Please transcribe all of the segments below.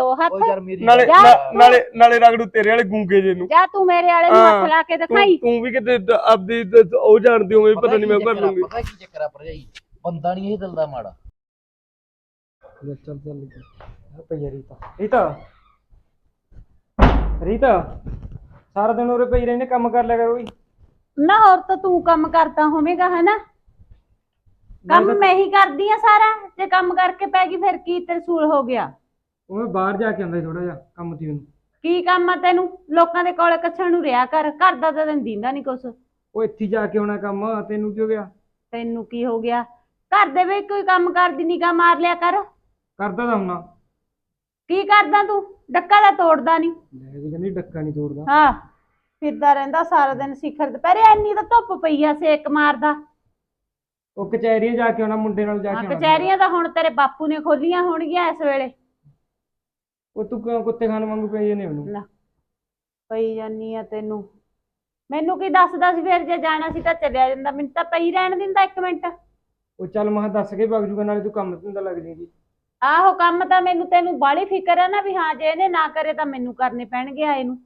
ਦੋ ਹੱਥ। ਉਹ ਯਾਰ ਮੇਰੀ ਨਾਲੇ ਜਾ ਨਾ- ਤੂੰ। ਨਾਲੇ ਨਾਲੇ ਰਗੜੂ ਤੇਰੇ ਵਾਲੇ ਗੂੰਗੇ ਜੇ ਨੂੰ। ਜਾ ਤੂੰ ਮੇਰੇ ਵਾਲੇ ਨੂੰ ਹੱਥ ਲਾ ਕੇ ਤੂੰ ਦਿਖਾਈ। ਤੂੰ ਵੀ ਕਿਤੇ ਦ- ਆਪਦੀ ਦ- ਉਹ ਜਾਣਦੀ ਹੋਵੇਂ ਪਤਾ ਨਹੀਂ ਮੈਂ ਕੀ ਕਰ ਚੱਕਰ ਆ, ਲੂੰਗੀ। ਪਤਾ ਕੀ ਚੱਕਰ ਆ ਭਰਜਾਈ? ਬੰਦਾ ਨਹੀਂ ਇਹ ਦਿਲ ਦਾ ਮਾੜਾ। ਚੱਲ ਚੱਲ ਚੱਲ ਪਈ ਰੀਤਾ। ਰੀਤਾ। ਰੀਤਾ ਸਾਰਾ ਦਿਨ ਉਰੇ ਪਈ ਰਹਿੰਦੇ ਕੰਮ ਕਰ ਲਿਆ ਕਰੋ ਵੀ ਨਾ ਹੋਰ ਤਾਂ ਤੂੰ ਕੰਮ ਕਰਦਾ ਹੋਵੇਂਗਾ ਹਨਾ? ਕੰਮ ਮੈਂ ਹੀ ਕਰਦੀ ਆ ਸਾਰਾ। ਜੇ ਕੰਮ ਕਰਕੇ ਪੈ ਗਈ ਫਿਰ ਕੀ ਤਰਸੂਲ ਹੋ ਗਿਆ? ਉਹ ਮੈਂ ਬਾਹਰ ਜਾ ਕੇ ਆਉਂਦਾ ਥੋੜਾ ਜਿਹਾ ਕੰਮ ਸੀ ਮੈਨੂੰ ਕੀ ਕੰਮ ਆ ਤੈਨੂੰ? ਲੋਕਾਂ ਦੇ ਕੋਲੇ ਕੱਛਣ ਨੂੰ ਰਿਆ ਕਰ ਘਰ ਦਾ ਤਾਂ ਤੈਨੂੰ ਦਿੰਦਾ ਨਹੀਂ ਕੁਛ। ਉਹ ਇੱਥੇ ਜਾ ਕੇ ਆਉਣਾ ਕੰਮ ਤੈਨੂੰ ਕੀ ਹੋ ਗਿਆ? ਤੈਨੂੰ ਕੀ ਹੋ ਗਿਆ? ਘਰ ਦੇ ਵਿੱਚ ਕੋਈ ਕੰਮ ਕਰਦੀ ਨਿਗਾ ਮਾਰ ਲਿਆ ਕਰ। ਕਰਦਾ ਤਾਂ ਹੁਣਾ ਕੀ ਕਰਦਾ ਤੂੰ? ਡੱਕਾ ਦਾ ਤੋੜਦਾ ਨਹੀਂ ਲੈ ਜੀ ਕਹਿੰਦੀ ਡੱਕਾ ਨਹੀਂ ਤੋੜਦਾ। ਹਾਂ ਫਿਰਦਾ ਰਹਿੰਦਾ ਸਾਰਾ ਦਿਨ ਸਿਖਰ ਦੁਪਹਿਰੇ ਇੰਨੀ ਤਾਂ ਧੁੱਪ ਪਈ ਆ ਸੇਕ ਮਾਰਦਾ। ਉਹ ਕਚਹਿਰੀਆਂ ਜਾ ਕੇ ਆਉਣਾ ਮੁੰਡੇ ਨਾਲ ਜਾ ਹਾਂ ਕੇ ਆਉਣਾ। ਕਚਹਿਰੀਆਂ ਤਾਂ ਹੁਣ ਤੇਰੇ ਬਾਪੂ ਨੇ ਖੋਲੀਆਂ ਹੋਣਗੀਆਂ ਇਸ ਵੇਲੇ। ਉਹ ਤੂੰ ਕਿਉਂ ਕੁੱਤੇ ਖਾਣ ਵਾਂਗੂ ਪਈ ਜਾਂਦੇ ਮੈਨੂੰ? ਲੈ ਪਈ ਜਾਨੀ ਆ ਤੈਨੂੰ। ਮੈਨੂੰ ਕੀ ਦੱਸਦਾ ਸੀ ਫਿਰ ਜੇ ਜਾਣਾ ਸੀ ਤਾਂ ਚੱਲਿਆ ਜਾਂਦਾ। ਮੈਨੂੰ ਤਾਂ ਪਈ ਰਹਿਣ ਦਿੰਦਾ ਇੱਕ ਮਿੰਟ। ਉਹ ਚੱਲ ਮੈਂ ਦੱਸ ਕੇ ਭੱਗ ਜੂਗਾ ਨਾਲੇ ਤੂੰ ਕੰਮ ਧੰਦਾ ਲੱਗ ਜਾਏਗੀ। ਆਹੋ ਕੰਮ ਤਾਂ ਮੈਨੂੰ ਤੈਨੂੰ ਬਾਲੀ ਫਿਕਰ ਆ ਨਾ ਵੀ ਹਾਂ ਜੇ ਇਹਨੇ ਨਾ ਕਰੇ ਤਾਂ ਮੈਨੂੰ ਕਰਨੇ ਪੈਣਗੇ ਆਏ ਨੂੰ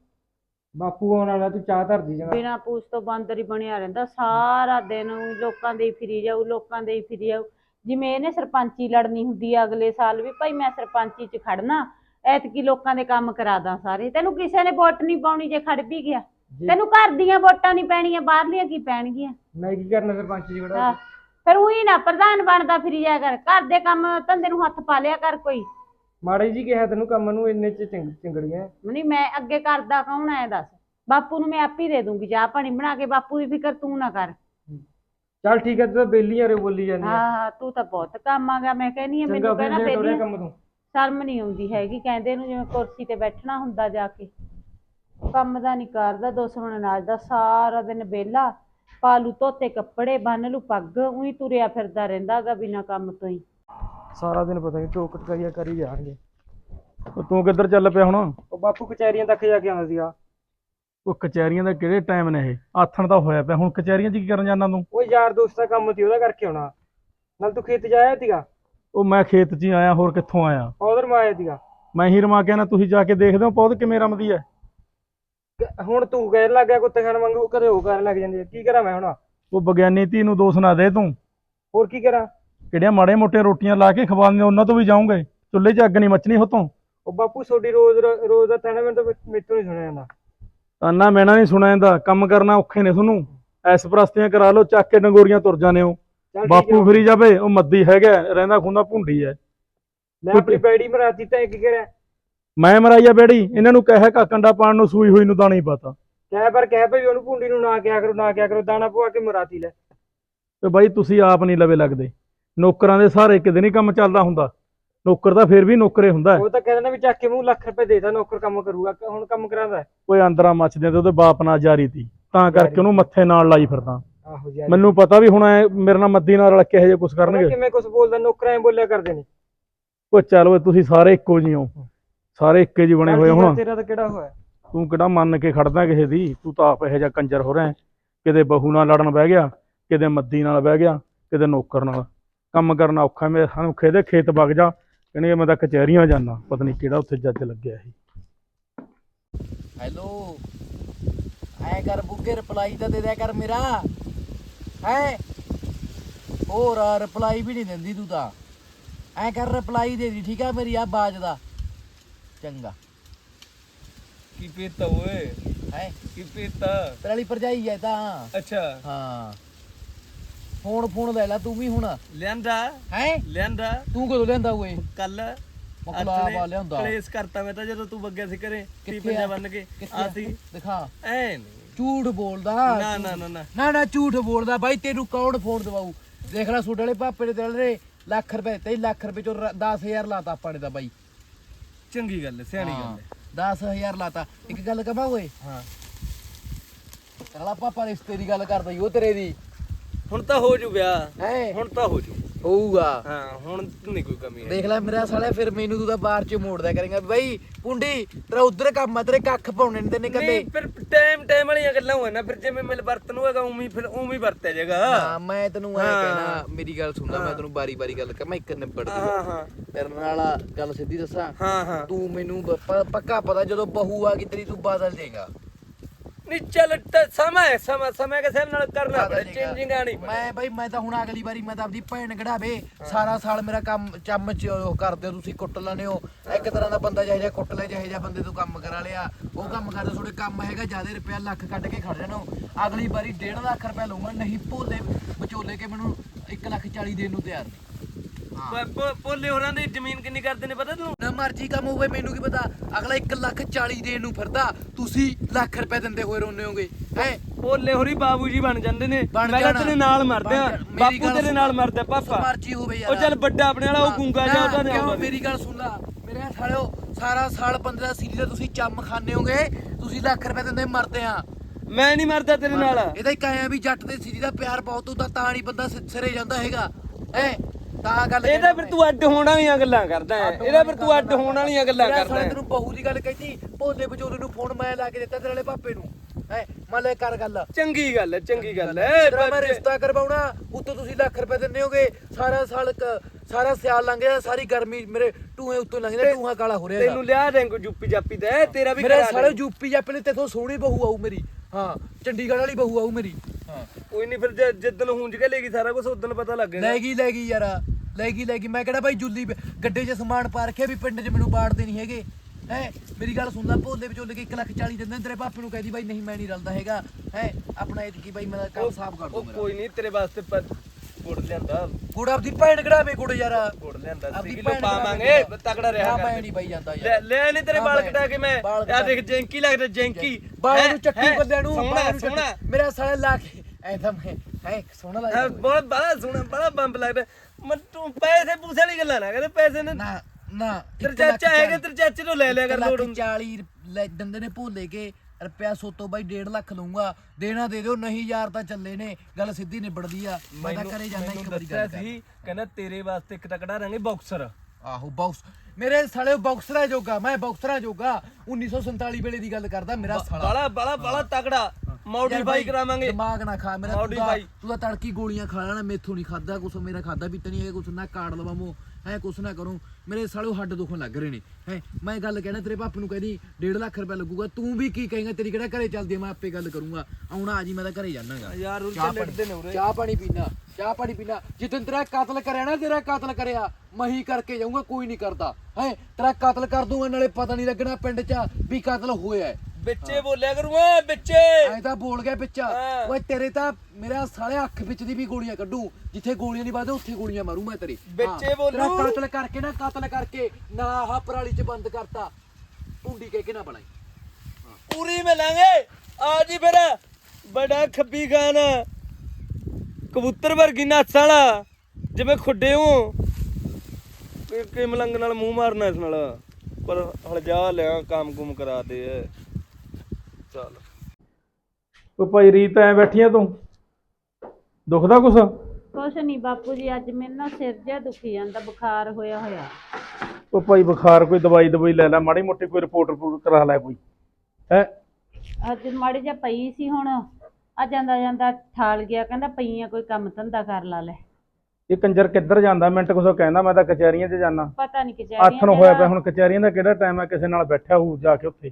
ਬਾਪੂ ਆਉਣ ਵਾਲਾ ਤੂੰ ਚਾਹ ਧਰਦੀ ਜਗਾ ਬਿਨਾਂ ਪੂਛ ਤੋਂ ਬਾਂਦਰ ਹੀ ਬਣਿਆ ਰਹਿੰਦਾ। ਸਾਰਾ ਦਿਨ ਊਂ ਲੋਕਾਂ ਦੇ ਹੀ ਫਿਰੀ ਜਾਊ ਲੋਕਾਂ ਦੇ ਹੀ ਫਿਰੀ ਜਾਊ। ਜਿਵੇਂ ਇਹਨੇ ਸਰਪੰਚੀ ਲੜਨੀ ਹੁੰਦੀ ਆ ਅਗਲੇ ਸਾਲ ਵੀ ਭਾਈ ਮੈਂ ਸਰਪੰਚੀ 'ਚ ਖੜਨਾ। ਐਤਕੀ ਲੋਕਾਂ ਦੇ ਕੰਮ ਕਰਾ ਦਾਂ ਸਾਰੇ। ਤੈਨੂੰ ਕਿਸੇ ਨੇ ਵੋਟ ਨਹੀਂ ਪਾਉਣੀ ਜੇ ਖੜ ਵੀ ਗਿਆ। ਜੀ। ਤੈਨੂੰ ਘਰ ਦੀਆਂ ਵੋਟਾਂ ਨਹੀਂ ਪੈਣੀਆਂ ਬਾਹਰਲੀਆਂ ਕੀ ਪੈਣਗੀਆਂ? ਮੈਂ ਕੀ ਕਰਨਾ ਸਰਪੰਚ ਜੀ ਹਾਂ ਫਿਰ ਉਹੀ ਨਾ ਪ੍ਰਧਾਨ ਬਣਦਾ ਫਿਰੀ ਜਾ ਕਰ। ਘਰ ਦੇ ਕੰਮ ਧੰਦੇ ਨੂੰ ਹੱਥ ਪਾ ਲਿਆ ਕਰ ਕੋਈ। ਮਾੜੇ ਜੀ ਕਿਹਾ ਤੈਨੂੰ ਕੰਮ ਨੂੰ ਇੰਨੇ ਚ ਚਿੰਗ ਚਿੰਗੜੀਆਂ। ਨਹੀਂ ਮੈਂ ਅੱਗੇ ਕਰਦਾ ਕੌਣ ਐ ਦੱਸ? ਬਾਪੂ ਨੂੰ ਮੈਂ ਆਪ ਹੀ ਦੇ ਦੂੰਗੀ ਚਾਹ ਪਾਣੀ ਬਣਾ ਕੇ ਬਾਪੂ ਦੀ ਫਿਕਰ ਤੂੰ ਨਾ ਕਰ। ਚੱਲ ਠੀਕ ਹੈ ਤੂੰ ਤਾਂ ਬੇਲੀ ਯਾਰੇ ਬੋਲੀ ਜਾਂਦੀ ਹਾਂ ਆ। ਹਾਂ ਤੂੰ ਤਾਂ ਬਹੁਤ ਕੰਮ ਆ ਗਿਆ ਮੈਂ ਕਹਿੰਦੀ ਆ ਚੰਗਾ ਮੈਨੂੰ ਫਿਰ ਜੇ ਬੇਲੀ ਕੰਮ ਤੋਂ। ਸ਼ਰਮ ਨਹੀਂ ਆਉਂਦੀ ਹੈਗੀ ਕਹਿੰਦੇ ਨੂੰ ਜਿਵੇਂ ਕੁਰਸੀ ਤੇ ਬੈਠਣਾ ਹੁੰਦਾ ਜਾ ਕੇ। ਕੰਮ ਦਾ ਨਹੀਂ ਕਰਦਾ ਦੁਸ਼ਮਣ ਨਾਜ ਦਾ ਸਾਰਾ ਦਿਨ ਵਿਹਲਾ ਪਾਲੂ ਧੋਤੇ ਕੱਪੜੇ ਬੰਨ ਲੂ ਪੱਗ ਉਹੀ ਤੁਰਿਆ ਫਿਰਦਾ ਰਹਿੰਦਾਗਾ ਬਿਨਾਂ ਕੰਮ ਤੋਂ ਹੀ। ਸਾਰਾ ਦਿਨ ਪਤਾ ਨਹੀਂ ਟੋਕ ਟਕਾਈਆ ਕਰੀ ਜਾਣਗੇ। ਉਹ ਤੂੰ ਕਿੱਧਰ ਚੱਲ ਪਿਆ ਹੁਣ? ਉਹ ਬਾਪੂ ਕਚਹਿਰੀਆਂ ਤੱਕ ਜਾ ਕੇ ਆਉਂਦਾ ਸੀਗਾ। ਉਹ ਕਚਹਿਰੀਆਂ ਦਾ ਕਿਹੜੇ ਟਾਈਮ ਨੇ ਇਹ? ਆਥਣ ਦਾ ਹੋਇਆ ਪਿਆ। ਹੁਣ ਕਚਹਿਰੀਆਂ 'ਚ ਕੀ ਕਰਨ ਜਾਂਦਾ ਤੂੰ? ਉਹ ਯਾਰ ਦੋਸਤ ਦਾ ਕੰਮ ਸੀ ਉਹਦਾ ਕਰਕੇ ਆਉਣਾ। ਨਾਲ ਤੂੰ ਖੇਤ ਜਾਇਆ ਸੀਗਾ? ਉਹ ਮੈਂ ਖੇਤ 'ਚ ਹੀ ਆਇਆ ਹੋਰ ਕਿੱਥੋਂ ਆਇਆ? ਉਧਰ ਮੈਂ ਆਇਆ ਸੀਗਾ। ਮੈਂ ਹੀ ਰਮਾ ਕੇ ਨਾ ਤੁਸੀਂ ਜਾ ਕੇ ਦੇਖਦੇ ਹੋ ਪੌਦ ਕਿਵੇਂ ਰਮਦੀ ਹੈ ਹੁਣ ਤੂੰ ਕਹਿਣ ਲੱਗ ਗਿਆ ਕੁੱਤੇ ਖਾਣ ਵਾਂਗੂ ਕਦੇ ਉਹ ਕਰਨ ਲੱਗ ਜਾਂਦੀ ਹੈ ਕੀ ਕਰਾਂ ਮੈਂ ਹੁਣ? ਉਹ ਵਿਗਿਆਨੀ ਧੀ ਨੂੰ ਦੋਸ਼ ਨਾ ਦੇ ਤੂੰ। ਹੋਰ ਕੀ ਕਰਾਂ? ਕਿਹੜੀਆਂ ਮਾੜੇ ਮੋਟੇ ਰੋਟੀਆਂ ਲਾ ਕੇ ਖਵਾਉਂਦੇ ਉਹਨਾਂ ਤੋਂ ਵੀ ਜਾਉਂਗੇ ਚੁੱਲ੍ਹੇ 'ਚ ਅੱਗ ਨਹੀਂ ਮੱਚਣੀ ਹੋਤੋਂ ਉਹ ਬਾਪੂ ਤੁਹਾਡੀ ਰੋਜ਼ ਰੋਜ਼ ਦਾ ਤੈਨੂੰ ਮੈਨੂੰ ਤਾਂ ਮੇਤੋਂ ਨਹੀਂ ਸੁਣਿਆ ਜਾਂਦਾ। ਤਾਨਾ ਮੈਣਾ ਨਹੀਂ ਸੁਣਿਆ ਜਾਂਦਾ। ਕੰਮ ਕਰਨਾ ਔਖੇ ਨੇ ਤੁਹਾਨੂੰ। ਐਸ ਪ੍ਰਸਤੀਆਂ ਕਰਾ ਲਓ ਚੱਕ ਕੇ ਡੰਗੋਰੀਆਂ ਤੁਰ ਜਾਣੇ ਹੋ। ਬਾਪੂ ਹੈ ਫਿਰੀ ਜਾਵੇ ਉਹ ਮੱਦੀ ਹੈਗਾ ਰਹਿੰਦਾ ਖੁੰਦਾ ਭੁੰਡੀ ਹੈ ਮੈਂ ਆਪਣੀ ਬੈੜੀ ਮਰਾਤੀ ਤਾਂ ਕੀ ਕਰਿਆ? ਮੈਂ ਮਰਾਈਆ ਬੇੜੀ ਇਹਨਾਂ ਨੂੰ ਕਹਿਆ ਕਾਕੰਡਾ ਪਾਣ ਨੂੰ ਸੂਈ ਹੋਈ ਨੂੰ ਤਾਂ ਨਹੀਂ ਪਤਾ। ਕਹਿ ਪਰ ਕਹਿ ਭਈ ਉਹਨੂੰ ਭੁੰਡੀ ਨੂੰ ਨਾ ਕਿਆ ਕਰੋ ਨਾ ਕਿਆ ਕਰੋ ਦਾਣਾ ਪਵਾ ਕੇ ਮਰਾਤੀ ਲੈ। ਤੇ ਬਾਈ ਤੁਸੀਂ ਆਪ ਨਹੀਂ ਲਵੇ ਲੱਗਦੇ। ਨੌਕਰਾਂ ਦੇ ਸਹਾਰੇ ਕਿਤੇ ਨਹੀਂ ਕੰਮ ਚੱਲਦਾ ਹੁੰਦਾ। ਨੌਕਰ ਤਾਂ ਫਿਰ ਵੀ ਨੌਕਰੇ ਹੁੰਦਾ ਹੈ। ਉਹ ਤਾਂ ਕਹਿੰਦਾ ਨਾ ਵੀ ਚੱਕ ਕੇ ਮੂੰਹ ਲੱਖ ਰੁਪਏ ਦੇਦਾ ਨੌਕਰ ਕੰਮ ਕਰੂਗਾ ਹੁਣ ਕੰਮ ਕਰਾਂਦਾ ਹੈ। ਕੋਈ ਅੰਦਰਾਂ ਮੱਚਦੇ ਤੇ ਉਹਦੇ ਬਾਪ ਨਾਲ ਜਾਰੀ ਤੀ। ਤਾਂ ਕਰਕੇ ਉਹਨੂੰ ਮੱਥੇ ਨਾਲ ਲਾਈ ਫਿਰਦਾ। ਆਹੋ ਯਾਰ। ਮੈਨੂੰ ਪਤਾ ਵੀ ਹੁਣ ਐ ਮੇਰੇ ਨਾਲ ਮੱਦੀ ਨਾਲ ਰਲ ਕੇ ਇਹੋ ਜਿਹੇ ਕੁਝ ਕਰਨਗੇ। ਕਿਵੇਂ ਕੁਝ ਬੋਲਦਾ ਨੌਕਰਾਂ ਐ ਬੋਲਿਆ ਕਰਦੇ ਨੇ। ਉਹ ਚੱਲ ਓਏ ਤੁਸੀਂ ਸਾਰੇ ਇੱਕੋ ਜਿਹੇ ਹੋ। ਸਾਰੇ ਇੱਕੇ ਜਿਹੇ ਬਣੇ ਹੋਏ ਹੁਣ। ਤੇਰਾ ਤਾਂ ਕਿਹੜਾ ਹੋਇਆ? ਤੂੰ ਕਿਹੜਾ ਮੰਨ ਕੇ ਖੜਦਾ ਕਿਸੇ ਦੀ? ਤੂੰ ਤਾਂ ਆਪ ਇਹੋ ਜਿਹਾ ਕੰਜਰ ਹੋ ਰਿਹਾ ਕਿਤੇ ਬਹੂ ਨਾਲ ਲੜਨ ਬਹਿ ਗਿਆ ਕਿਤੇ ਮੱਦੀ ਨਾਲ ਬਹਿ ਗਿਆ ਕਿਤੇ ਨੌਕਰ ਨਾਲ। ਕੰਮ ਕਰਨਾ ਔਖਾ ਮੇਰੇ ਸਾਨੂੰ ਖੇਦੇ ਖੇਤ ਵਗ ਜਾ। ਕਹਿੰਦੇ ਮੈਂ ਤਾਂ ਕਚਹਿਰੀਆਂ ਜਾਣਾ ਪਤਾ ਨਹੀਂ ਕਿਹੜਾ ਉੱਥੇ ਜੱਜ ਲੱਗਿਆ ਸੀ। ਹੈਲੋ। ਐ ਕਰ ਬੁੱਗੇ ਰਿਪਲਾਈ ਤਾਂ ਦੇ ਦਿਆ ਕਰ ਮੇਰਾ। ਹੈ। ਹੋਰ ਰਿਪਲਾਈ ਵੀ ਨਹੀਂ ਦਿੰਦੀ ਤੂੰ ਤਾਂ। ਐ ਕਰ ਰਿਪਲਾਈ ਦੇ ਦੀ ਠੀਕ ਆ ਮੇਰੀ ਆ ਬਾਜ ਦਾ। ਚੰਗਾ। ਕੀ ਪੀਤਾ ਓਏ? ਹੈ। ਕੀ ਪੀਤਾ? ਤੇਰੇ ਵਾਲੀ ਭਰਜਾਈ ਐ ਤਾਂ। ਅੱਛਾ। ਹਾਂ। ਫੋਨ ਫੋਨ ਲੈ ਲੈ ਤੂੰ ਵੀ ਹੁਣ। ਲਿਆਂਦਾ? ਹੈ। ਲਿਆਂਦਾ? ਤੂੰ ਕਦੋਂ ਲਿਆਂਦਾ ਓਏ? ਕੱਲ। ਮਕਲਾ ਵਾ ਲਿਆਂਦਾ ਕਲੇਸ਼ ਕਰਤਾ ਮੈਂ ਤਾਂ ਜਦੋਂ ਤੂੰ ਬੱਗਿਆ ਸੀ ਪੰਜਾ ਆ? ਬੰਨ ਕੇ ਕਿੱਥੇ ਆ? ਆਤੀ ਦਿਖਾ। ਐ ਨਹੀਂ ਝੂਠ ਬੋਲਦਾ। ਨਾ ਨਾ ਨਾ ਨਾ। ਨਾ ਨਾ ਝੂਠ ਬੋਲਦਾ। ਬਾਈ ਤੈਨੂੰ ਕੌਣ ਫੋਨ ਦਵਾਊ? ਦੇਖ ਲੈ ਸੂਟ ਵਾਲੇ ਪਾਪੇ ਦੇ ਤੇਰੇ ਲੱਖ ਰੁਪਏ ਤੇ ਲੱਖ ਰੁਪਏ ਚੋਂ 10000 ਲਾਤਾ ਆਪਾਂ ਨੇ ਤਾਂ ਬਾਈ। ਚੰਗੀ ਗੱਲ ਹੈ ਸਿਆਣੀ ਗੱਲ ਹੈ। 10000 ਲਾਤਾ। ਇੱਕ ਗੱਲ ਕਹਾਂ ਓਏ? ਹਾਂ। ਚਲਾ ਪਾਪਾ ਰਿਸ਼ਤੇ ਦੀ ਗੱਲ ਕਰਦਾ ਈ ਉਹ ਤੇਰੇ ਦੀ। ਹੁਣ ਤਾਂ ਹੋ ਜੂ ਵਿਆਹ। ਹੈ? ਹੁਣ ਤਾਂ ਹੋ ਜੂ। ਹੋਊਗਾ। ਹਾਂ ਹੁਣ ਨਹੀਂ ਕੋਈ ਕਮੀ ਹੈ। ਦੇਖ ਲੈ ਮੇਰਾ ਸਾਲਿਆ ਫਿਰ ਮੈਨੂੰ ਤੂੰ ਤਾਂ ਬਾਹਰ ਚ ਮੋੜਦਾ ਕਰੇਗਾ। ਬਈ ਪੁੰਡੀ ਤੇਰਾ ਉਧਰ ਕੰਮ ਆ ਤੇਰੇ ਕੱਖ ਪਾਉਣੇ ਨੇ ਤੈਨੇ ਕੱਲੇ। ਨਹੀਂ ਫਿਰ ਟਾਈਮ ਟਾਈਮ ਵਾਲੀਆਂ ਗੱਲਾਂ ਹੋਏ ਨਾ ਫਿਰ ਜਿਵੇਂ ਮਿਲ ਵਰਤਨ ਹੋਏਗਾ ਉਵੇਂ ਹੀ ਫਿਰ ਉਵੇਂ ਹੀ ਵਰਤਿਆ ਜਾਏਗਾ। ਹਾਂ ਮੈਂ ਤੈਨੂੰ ਐ ਹਾਂ। ਕਹਿਣਾ ਮੇਰੀ ਗੱਲ ਸੁਣ ਲੈ ਮੈਂ ਤੈਨੂੰ ਬਾਰੀ ਬਾਰੀ ਗੱਲ ਕਰ ਮੈਂ ਇੱਕ ਨਿਬੜ ਹਾਂ ਦੀ ਹਾਂ। ਤੇਰੇ ਨਾਲ ਗੱਲ ਸਿੱਧੀ ਦੱਸਾਂ? ਹਾਂ ਹਾਂ। ਤੂੰ ਮੈਨੂੰ ਪ- ਪ- ਪੱਕਾ ਪਤਾ ਜਦੋਂ ਬਹੂ ਆ ਗਈ ਤੇਰੀ ਤੂੰ ਬਦਲ ਦੇਗਾ। ਨਹੀਂ ਚੱਲ ਟ- ਸਮਾਂ ਹੈ, ਸਮਾਂ ਸਮੇਂ ਕੇ ਹਿਸਾਬ ਨਾਲ ਕਰਨਾ ਪੜੇ ਚੇਂਜਿੰਗ ਆਣੀ ਮੈਂ ਬਈ ਮੈਂ ਤਾਂ ਹੁਣ ਅਗਲੀ ਵਾਰੀ ਮੈਂ ਤਾਂ ਆਪਦੀ ਭੈਣ ਕਢਾਵੇ। ਸਾਰਾ ਸਾਲ ਮੇਰਾ ਕੰਮ ਚੰਮ ਚ ਉਹ ਕਰਦੇ ਹੋ ਤੁਸੀਂ ਕੁੱਟ ਲੈਣੇ ਹੋ। ਇੱਕ ਤਰ੍ਹਾਂ ਦਾ ਬੰਦਾ ਜਿਹੋ ਜਿਹਾ ਕੁੱਟ ਲੈ ਜਿਹੋ ਜਿਹਾ ਬੰਦੇ ਤੋਂ ਕੰਮ ਕਰਾ ਲਿਆ। ਉਹ ਕੰਮ ਕਰਦੇ ਤੁਹਾਡੇ ਕੰਮ ਹੈਗਾ ਜ਼ਿਆਦਾ ਰੁਪਿਆ ਲੱਖ ਕੱਢ ਕੇ ਖੜ ਜਾਣਾ। ਅਗਲੀ ਵਾਰੀ 1.5 ਲੱਖ ਰੁਪਇਆ ਲਊਂਗਾ ਨਹੀਂ ਭੋਲੇ ਵਿਚੋਲੇ ਕੇ ਮੈਨੂੰ 1 ਲੱਖ 40 ਦੇਣ ਨੂੰ ਤਿਆਰ ਨੇ ਪੋਲੇ ਹੋਰਾਂ ਦੀ ਜ਼ਮੀਨ ਕਿੰਨੀ ਕਰਦੇ ਨੇ ਪਤਾ ਤੈਨੂੰ? ਨਾ ਮਰਜ਼ੀ ਕੰਮ ਹੋਵੇ ਮੈਨੂੰ ਕੀ ਪਤਾ? ਅਗਲਾ 1 ਲੱਖ 40 ਦੇਣ ਨੂੰ ਫਿਰਦਾ। ਤੁਸੀਂ ਲੱਖ ਰੁਪਏ ਦਿੰਦੇ ਹੋਏ ਰੋਨੇ ਹੋਗੇ ਹੈ? ਪੋਲੇ ਹੋਰੀ ਬਾਬੂ ਜੀ ਬਣ ਜਾਂਦੇ ਨੇ। ਬਣ ਮੈਂ ਕਿਹਾ ਜਾਣਾ। ਤੇਰੇ ਨਾਲ ਮਰਦੇ। ਆ ਬਣ ਜਾਣਾ। ਮੇਰੀ ਬਾਪੂ ਗੱਲ ਤੇਰੇ ਸੁਣ। ਨਾਲ ਮਰਦਾ ਪਾਪਾ। ਮਰਜ਼ੀ ਹੋਵੇ ਯਾਰ। ਉਹ ਚੱਲ ਵੱਡਾ ਆਪਣੇ ਵਾਲਾ ਉਹ ਗੁੰਗਾ ਜਾ ਉਹਦਾ ਕਿਉਂ? ਨਹੀਂ ਮੇਰੀ ਗੱਲ ਸੁਣ ਲਾ। ਮੇਰੇ ਸਾਲਿਓ ਸਾਰਾ ਸਾਲ ਬੰਦੇ ਦਾ ਸੀਰੀ ਦਾ ਤੁਸੀਂ ਚੰਮ ਖਾਣੇ ਹੋਗੇ ਤੁਸੀਂ ਲੱਖ ਰੁਪਏ ਦਿੰਦੇ ਮਰਦੇ ਆ। ਮੈਂ ਨਹੀਂ ਮਰਦਾ ਤੇਰੇ ਨਾਲ। ਇਹਦਾ ਹੀ ਕਾਇਆ ਵੀ ਜੱਟ ਦੇ ਸੀਰੀ ਦਾ ਪਿਆਰ ਬਹੁਤ ਹੁੰਦਾ ਤਾਂ ਨਹੀਂ ਬੰਦਾ ਸਿ- ਸਿਰੇ ਜਾਂਦਾ ਹੈਗਾ। ਹੈ? ਤਾਂ ਗੱਲ ਇਹਦਾ ਫਿਰ ਤੂੰ ਅੱਡ ਹੋਣ ਵਾਲੀਆਂ ਗੱਲਾਂ ਕਰਦਾ ਹੈ। ਇਹਦਾ ਫਿਰ ਤੂੰ ਅੱਡ ਹੋਣ ਵਾਲੀਆਂ ਗੱਲਾਂ ਕਰਦਾ ਹੈ। ਤੈਨੂੰ ਬਹੂ ਦੀ ਗੱਲ ਕਹਿਤੀ ਭੋਲੇ ਵਿਚੋਲੇ ਨੂੰ ਫੋਨ ਮੈਂ ਲਾ ਕੇ ਦਿੱਤਾ ਤੇਰੇ ਵਾਲੇ ਪਾਪੇ ਨੂੰ। ਹੈ ਮੈਂ ਲੈ ਕਰ ਗੱਲ। ਚੰਗੀ ਗੱਲ ਹੈ ਚੰਗੀ ਗੱਲ ਹੈ। ਤੇਰਾ ਮੈਂ ਰਿਸ਼ਤਾ ਕਰਵਾਉਣਾ ਉੱਤੋਂ ਤੁਸੀਂ ਲੱਖ ਰੁਪਏ ਦਿੰਦੇ ਹੋਗੇ। ਸਾਰਾ ਸਾਲ ਸਾਰਾ ਸਿਆਲ ਲੰਘ ਗਿਆ ਸਾਰੀ ਗਰਮੀ ਮੇਰੇ ਟੂਹੇ ਉੱਤੋਂ ਲੰਘ ਜਾਂਦਾ ਟੂਹਾ ਕਾਲਾ ਹੋ ਰਿਹਾ। ਤੈਨੂੰ ਲਿਆ ਦੇਂ ਕੋਈ ਜੁੱਪੀ ਜਾਪੀ ਤੇ ਤੇਰਾ ਵੀ ਮੇਰੇ ਸਾਲੇ ਦੇਂ। ਯੂਪੀ ਜਾਂ ਪਹਿਲੇ ਤੇਥੋਂ ਸੋਹਣੀ ਬਹੂ ਆਊ ਮੇਰੀ। ਹਾਂ ਚੰਡੀਗੜ੍ਹ ਵਾਲੀ ਬਹੂ ਆਊ ਮੇਰੀ। ਹਾਂ। ਕੋਈ ਨਹੀਂ ਫਿਰ ਜ- ਜਿੱਦਣ ਹੁੰਜ ਕੇ ਲੇਗੀ ਸਾਰਾ ਕੁਝ ਉਦੋਂ ਪਤਾ ਲੱਗੇਗਾ ਲੈ ਗਈ ਲੈ ਗਈ ਯਾਰ। ਲੈ ਗਈ ਲੈ ਗਈ। ਮੈਂ ਕਿਹੜਾ ਭਾਈ ਜੁੱਲੀ ਗੱਡੇ 'ਚ ਸਮਾਨ ਪਾ ਰੱਖਿਆ ਵੀ ਪਿੰਡ 'ਚ ਮੈਨੂੰ ਬਾੜਦੇ ਨਹੀਂ ਹੈਗੇ। ਹੈ ਮੇਰੀ ਗੱਲ ਸੁਣ ਲੈ ਭੋਲੇ ਵਿਚੋਲੇ ਕੇ 1 ਲੱਖ 40 ਦਿੰਦੇ ਤੇਰੇ ਪਾਪੇ ਨੂੰ ਕਹਿਦੀ ਬਾਈ ਨਹੀਂ ਮੈਂ ਨਹੀਂ ਰਲਦਾ ਹੈਗਾ। ਹੈ ਆਪਣਾ ਇਹ ਕੀ ਬਾਈ ਮੇਰਾ ਕੰਮ ਸਾਫ਼ ਕਰ ਦੋ ਉਹ ਮੇਰਾ। ਕੋਈ ਨਹੀਂ ਤੇਰੇ ਵਾਸਤੇ ਪ- ਗੁੜ ਲਿਆਂਦਾ। ਗੁੜ ਆਪਦੀ ਭੈਣ ਕਢਾਵੇ ਗੁੜ ਯਾਰ। ਗੁੜ ਲਿਆਂਦਾ ਸੀ ਕਿਲੋ ਪਾਵਾਂਗੇ। ਤਗੜਾ ਰਿਹਾ ਕਰ ਮੈਂ ਨਹੀਂ ਬਾਈ ਜਾਂਦਾ ਲੈ ਯਾਰ। ਲੈ ਨਹੀਂ ਤੇਰੇ ਵਾਲ ਕਟਾ ਕੇ ਮੈਂ। ਆ ਦੇਖ ਜੈਂਕੀ ਲੱਗਦਾ ਜੈਂਕੀ। ਬਾਲਾਂ? ਨੂੰ ਹੈਂ? ਕੱਲਿਆਂ ਨੂੰ ਸੋਹਣਾ ਸੋਹਣਾ। ਮੇਰਾ ਸਾਲੇ ਲਾ ਕੇ ਐ ਤਾਂ ਮੈਂ ਹੈ ਸੋਹਣਾ ਲੱਗਦਾ ਬਹੁਤ ਬੜਾ ਸੋਹਣਾ ਬੜਾ ਬੰਬ ਲੱਗਦਾ। ਮੈਂ ਤੂੰ ਪੈਸੇ ਪੂਸੇ ਵਾਲੀ ਗੱਲਾਂ ਨਾ ਕਰ ਪੈਸੇ ਨੇ ਨਾ ਨਾ ਤੇਰੇ ਚਾਚਾ ਹੈਗੇ ਤੇਰੇ ਚਾਚੇ ਤੋਂ ਲੈ ਲਿਆ ਕਰ ਲੋੜ ਹੁੰਦੀ। 40 ਲੈ ਦੰਦੇ ਨੇ ਭੋਲੇ ਕੇ ਰੁਪਿਆ ਸੋਤੋ ਬਾਈ 1.5 ਲੱਖ ਲਊਂਗਾ। ਦੇਣਾ ਦੇ ਦਿਓ ਨਹੀਂ ਯਾਰ ਤਾਂ ਚੱਲੇ ਨੇ ਗੱਲ ਸਿੱਧੀ ਨਿਬੜਦੀ ਆ। ਮੈਂ ਤਾਂ ਘਰੇ ਜਾਣਾ ਇੱਕ ਵਾਰੀ ਗੱਲ ਕਰ ਸੀ ਕਹਿੰਦਾ ਤੇਰੇ ਵਾਸਤੇ ਇੱਕ ਤਕੜਾ ਰਾਂਗੇ ਬਾਕਸਰ ਆਹੋ ਬਾਕਸ ਮੇਰੇ ਸਾਲੇ ਬਾਕਸਰਾਂ ਜੋਗਾ ਮੈਂ ਬਾਕਸਰਾਂ ਜੋਗਾ। 1947 ਵੇਲੇ ਦੀ ਗੱਲ ਕਰਦਾ ਮੇਰਾ ਸਾਲਾ। ਬੜਾ ਬੜਾ ਤਗੜਾ ਯਾਰ ਮੋਡੀਫਾਈ ਕਰਾਵਾਂਗੇ। ਦਿਮਾਗ ਨਾ ਖਾ ਮੇਰਾ ਤੂੰ ਤਾਂ Modify। ਤੂੰ ਤਾਂ ਤੜਕੀ ਗੋਲੀਆਂ ਖਾ ਲੈਣਾ ਮੈਥੋਂ ਨਹੀਂ ਖਾਦਾ ਕੁਛ ਮੇਰਾ ਖਾਦਾ ਵੀ ਨਹੀਂ ਕੁਛ ਨਾ ਕਾੜ ਲਵਾਮੋ ਹੈ ਕੁਛ ਨਾ ਕਰੂੰ। ਮੇਰੇ ਸਾਲੇ ਹੱਡ ਦੁਖਣ ਲੱਗ ਰਹੇ ਨੇ ਹੈ। ਮੈਂ ਗੱਲ ਕਹਿਣਾ ਤੇਰੇ ਪਾਪ ਨੂੰ ਕਹਿੰਦੀ 1.5 ਲੱਖ ਰੁਪਏ ਲੱਗੂਗਾ ਤੂੰ ਵੀ ਕੀ ਕਹੇਂਗਾ ਤੇਰੀ ਕਿਹੜਾ ਘਰੇ ਚੱਲਦੀ ਆ, ਮੈਂ ਆਪੇ ਗੱਲ ਕਰੂੰਗਾ। ਆਉਣਾ ਆ ਜੀ ਮੈਂ ਤਾਂ ਘਰੇ ਜਾਣਾਗਾ। ਯਾਰ ਚਾਹ ਤੇ ਲੜਦੇ ਨੇ ਉਰੇ। ਚਾਹ ਪਾਣੀ ਪੀਣਾ ਚਾਹ ਪਾਣੀ ਪੀਣਾ ਜਿੱਦਨ ਤੇਰਾ ਕਤਲ ਕਰਿਆ ਨਾ ਤੇਰਾ ਕਤਲ ਕਰਿਆ ਮਹੀ ਕਰਕੇ ਜਾਊਂਗਾ ਕੋਈ ਨਹੀਂ ਕਰਦਾ ਹੈ। ਤੇਰਾ ਕਤਲ ਕਰ ਦੂੰਗਾ ਨਾਲੇ ਪਤਾ ਨਹੀਂ ਲੱਗਣਾ ਪਿੰਡ 'ਚ ਵੀ ਕਤਲ ਹੋਇਆ ਹੈ। ਵਿੱਚੇ ਬੋਲਿਆ ਕਰੂੰਗਾ ਵਿੱਚੇ। ਐ ਤਾਂ ਬੋਲ ਗਿਆ ਵਿੱਚ। ਹਾਂ। ਓਏ ਤੇਰੇ ਤਾਂ ਮੇਰਾ ਸਾਲੇ ਅੱਖ ਵਿੱਚ ਦੀ ਵੀ ਗੋਲੀਆਂ ਕੱਢੂ। ਜਿੱਥੇ ਗੋਲੀਆਂ ਨਹੀਂ ਵੱਜਦੇ ਉੱਥੇ ਗੋਲੀਆਂ ਮਾਰੂ ਮੈਂ ਤੇਰੀ। ਵਿੱਚੇ ਹਾਂ, ਬੋਲੂ। ਤੇਰਾ ਕਤਲ ਕਰਕੇ ਨਾ ਕਤਲ ਕਰਕੇ ਨਾ ਆਹ ਪਰਾਲੀ 'ਚ ਬੰਦ ਕਰਤਾ। ਕਹਿ ਕੇ ਨਾ ਬਣਾਈ ਪੂਰੀ ਮਿਲਾਂਗੇ। ਆ ਜੀ ਫਿਰ। ਬੜਾ ਖੱਬੀ ਖਾਨ। ਕਬੂਤਰ ਵਰਗੀ ਨੱਸ ਵਾਲਾ। ਜਿਵੇਂ ਖੁੱਡੇ ਹੋ ਕਿ ਮਲੰਗ ਨਾਲ ਮੂੰਹ ਮਾਰਨਾ ਇਸ ਨਾਲ। ਪਰ ਹਲ ਜਾ ਲਿਆ ਕੰਮ ਕੁਮ ਕਰਾ ਦੇ। ਉਹ ਭਾਈ ਰੀਤ ਐ ਬੈਠੀ ਆ ਤੂੰ। ਦੁਖਦਾ ਕੁਛ? ਕੁਛ ਨਹੀਂ ਬਾਪੂ ਜੀ ਅੱਜ ਮੈਨੂੰ ਨਾ ਸਿਰ ਜਿਹਾ ਦੁਖੀ ਜਾਂਦਾ ਬੁਖਾਰ ਹੋਇਆ ਹੋਇਆ। ਉਹ ਭਾਈ ਬੁਖਾਰ ਕੋਈ ਦਵਾਈ ਦਵਾਈ ਲੈ ਲੈ ਮਾੜੀ ਮੋਟੀ ਕੋਈ ਰਿਪੋਰਟ ਰਿਪੋਰਟ ਕਰਾ ਲੈ ਕੋਈ। ਹੈ? ਅੱਜ ਮਾੜੀ ਜਿਹਾ ਪਈ ਸੀ ਹੁਣ ਆ ਜਾਂਦਾ ਜਾਂਦਾ ਠਾਲ ਗਿਆ ਕਹਿੰਦਾ ਪਈਆਂ ਕੋਈ ਕੰਮ ਧੰਦਾ ਕਰ ਲਾ ਲੈ। ਇਹ ਕੰਜਰ ਕਿੱਧਰ ਜਾਂਦਾ? ਮਿੰਟ ਕੁਛ ਕਹਿੰਦਾ ਮੈਂ ਤਾਂ ਕਚਹਿਰੀਆਂ 'ਚ ਜਾਣਾ ਪਤਾ ਨਹੀਂ ਕਚਹਿਰੀਆਂ ਅੱਠ ਨੂੰ ਹੋਇਆ ਪਿਆ ਹੁਣ ਕਚਹਿਰੀਆਂ ਦਾ ਕਿਹੜਾ ਟਾਈਮ ਹੈ ਕਿਸੇ ਨਾਲ ਬੈਠਾ ਹੋਊ ਜਾ ਕੇ ਉੱਥੇ।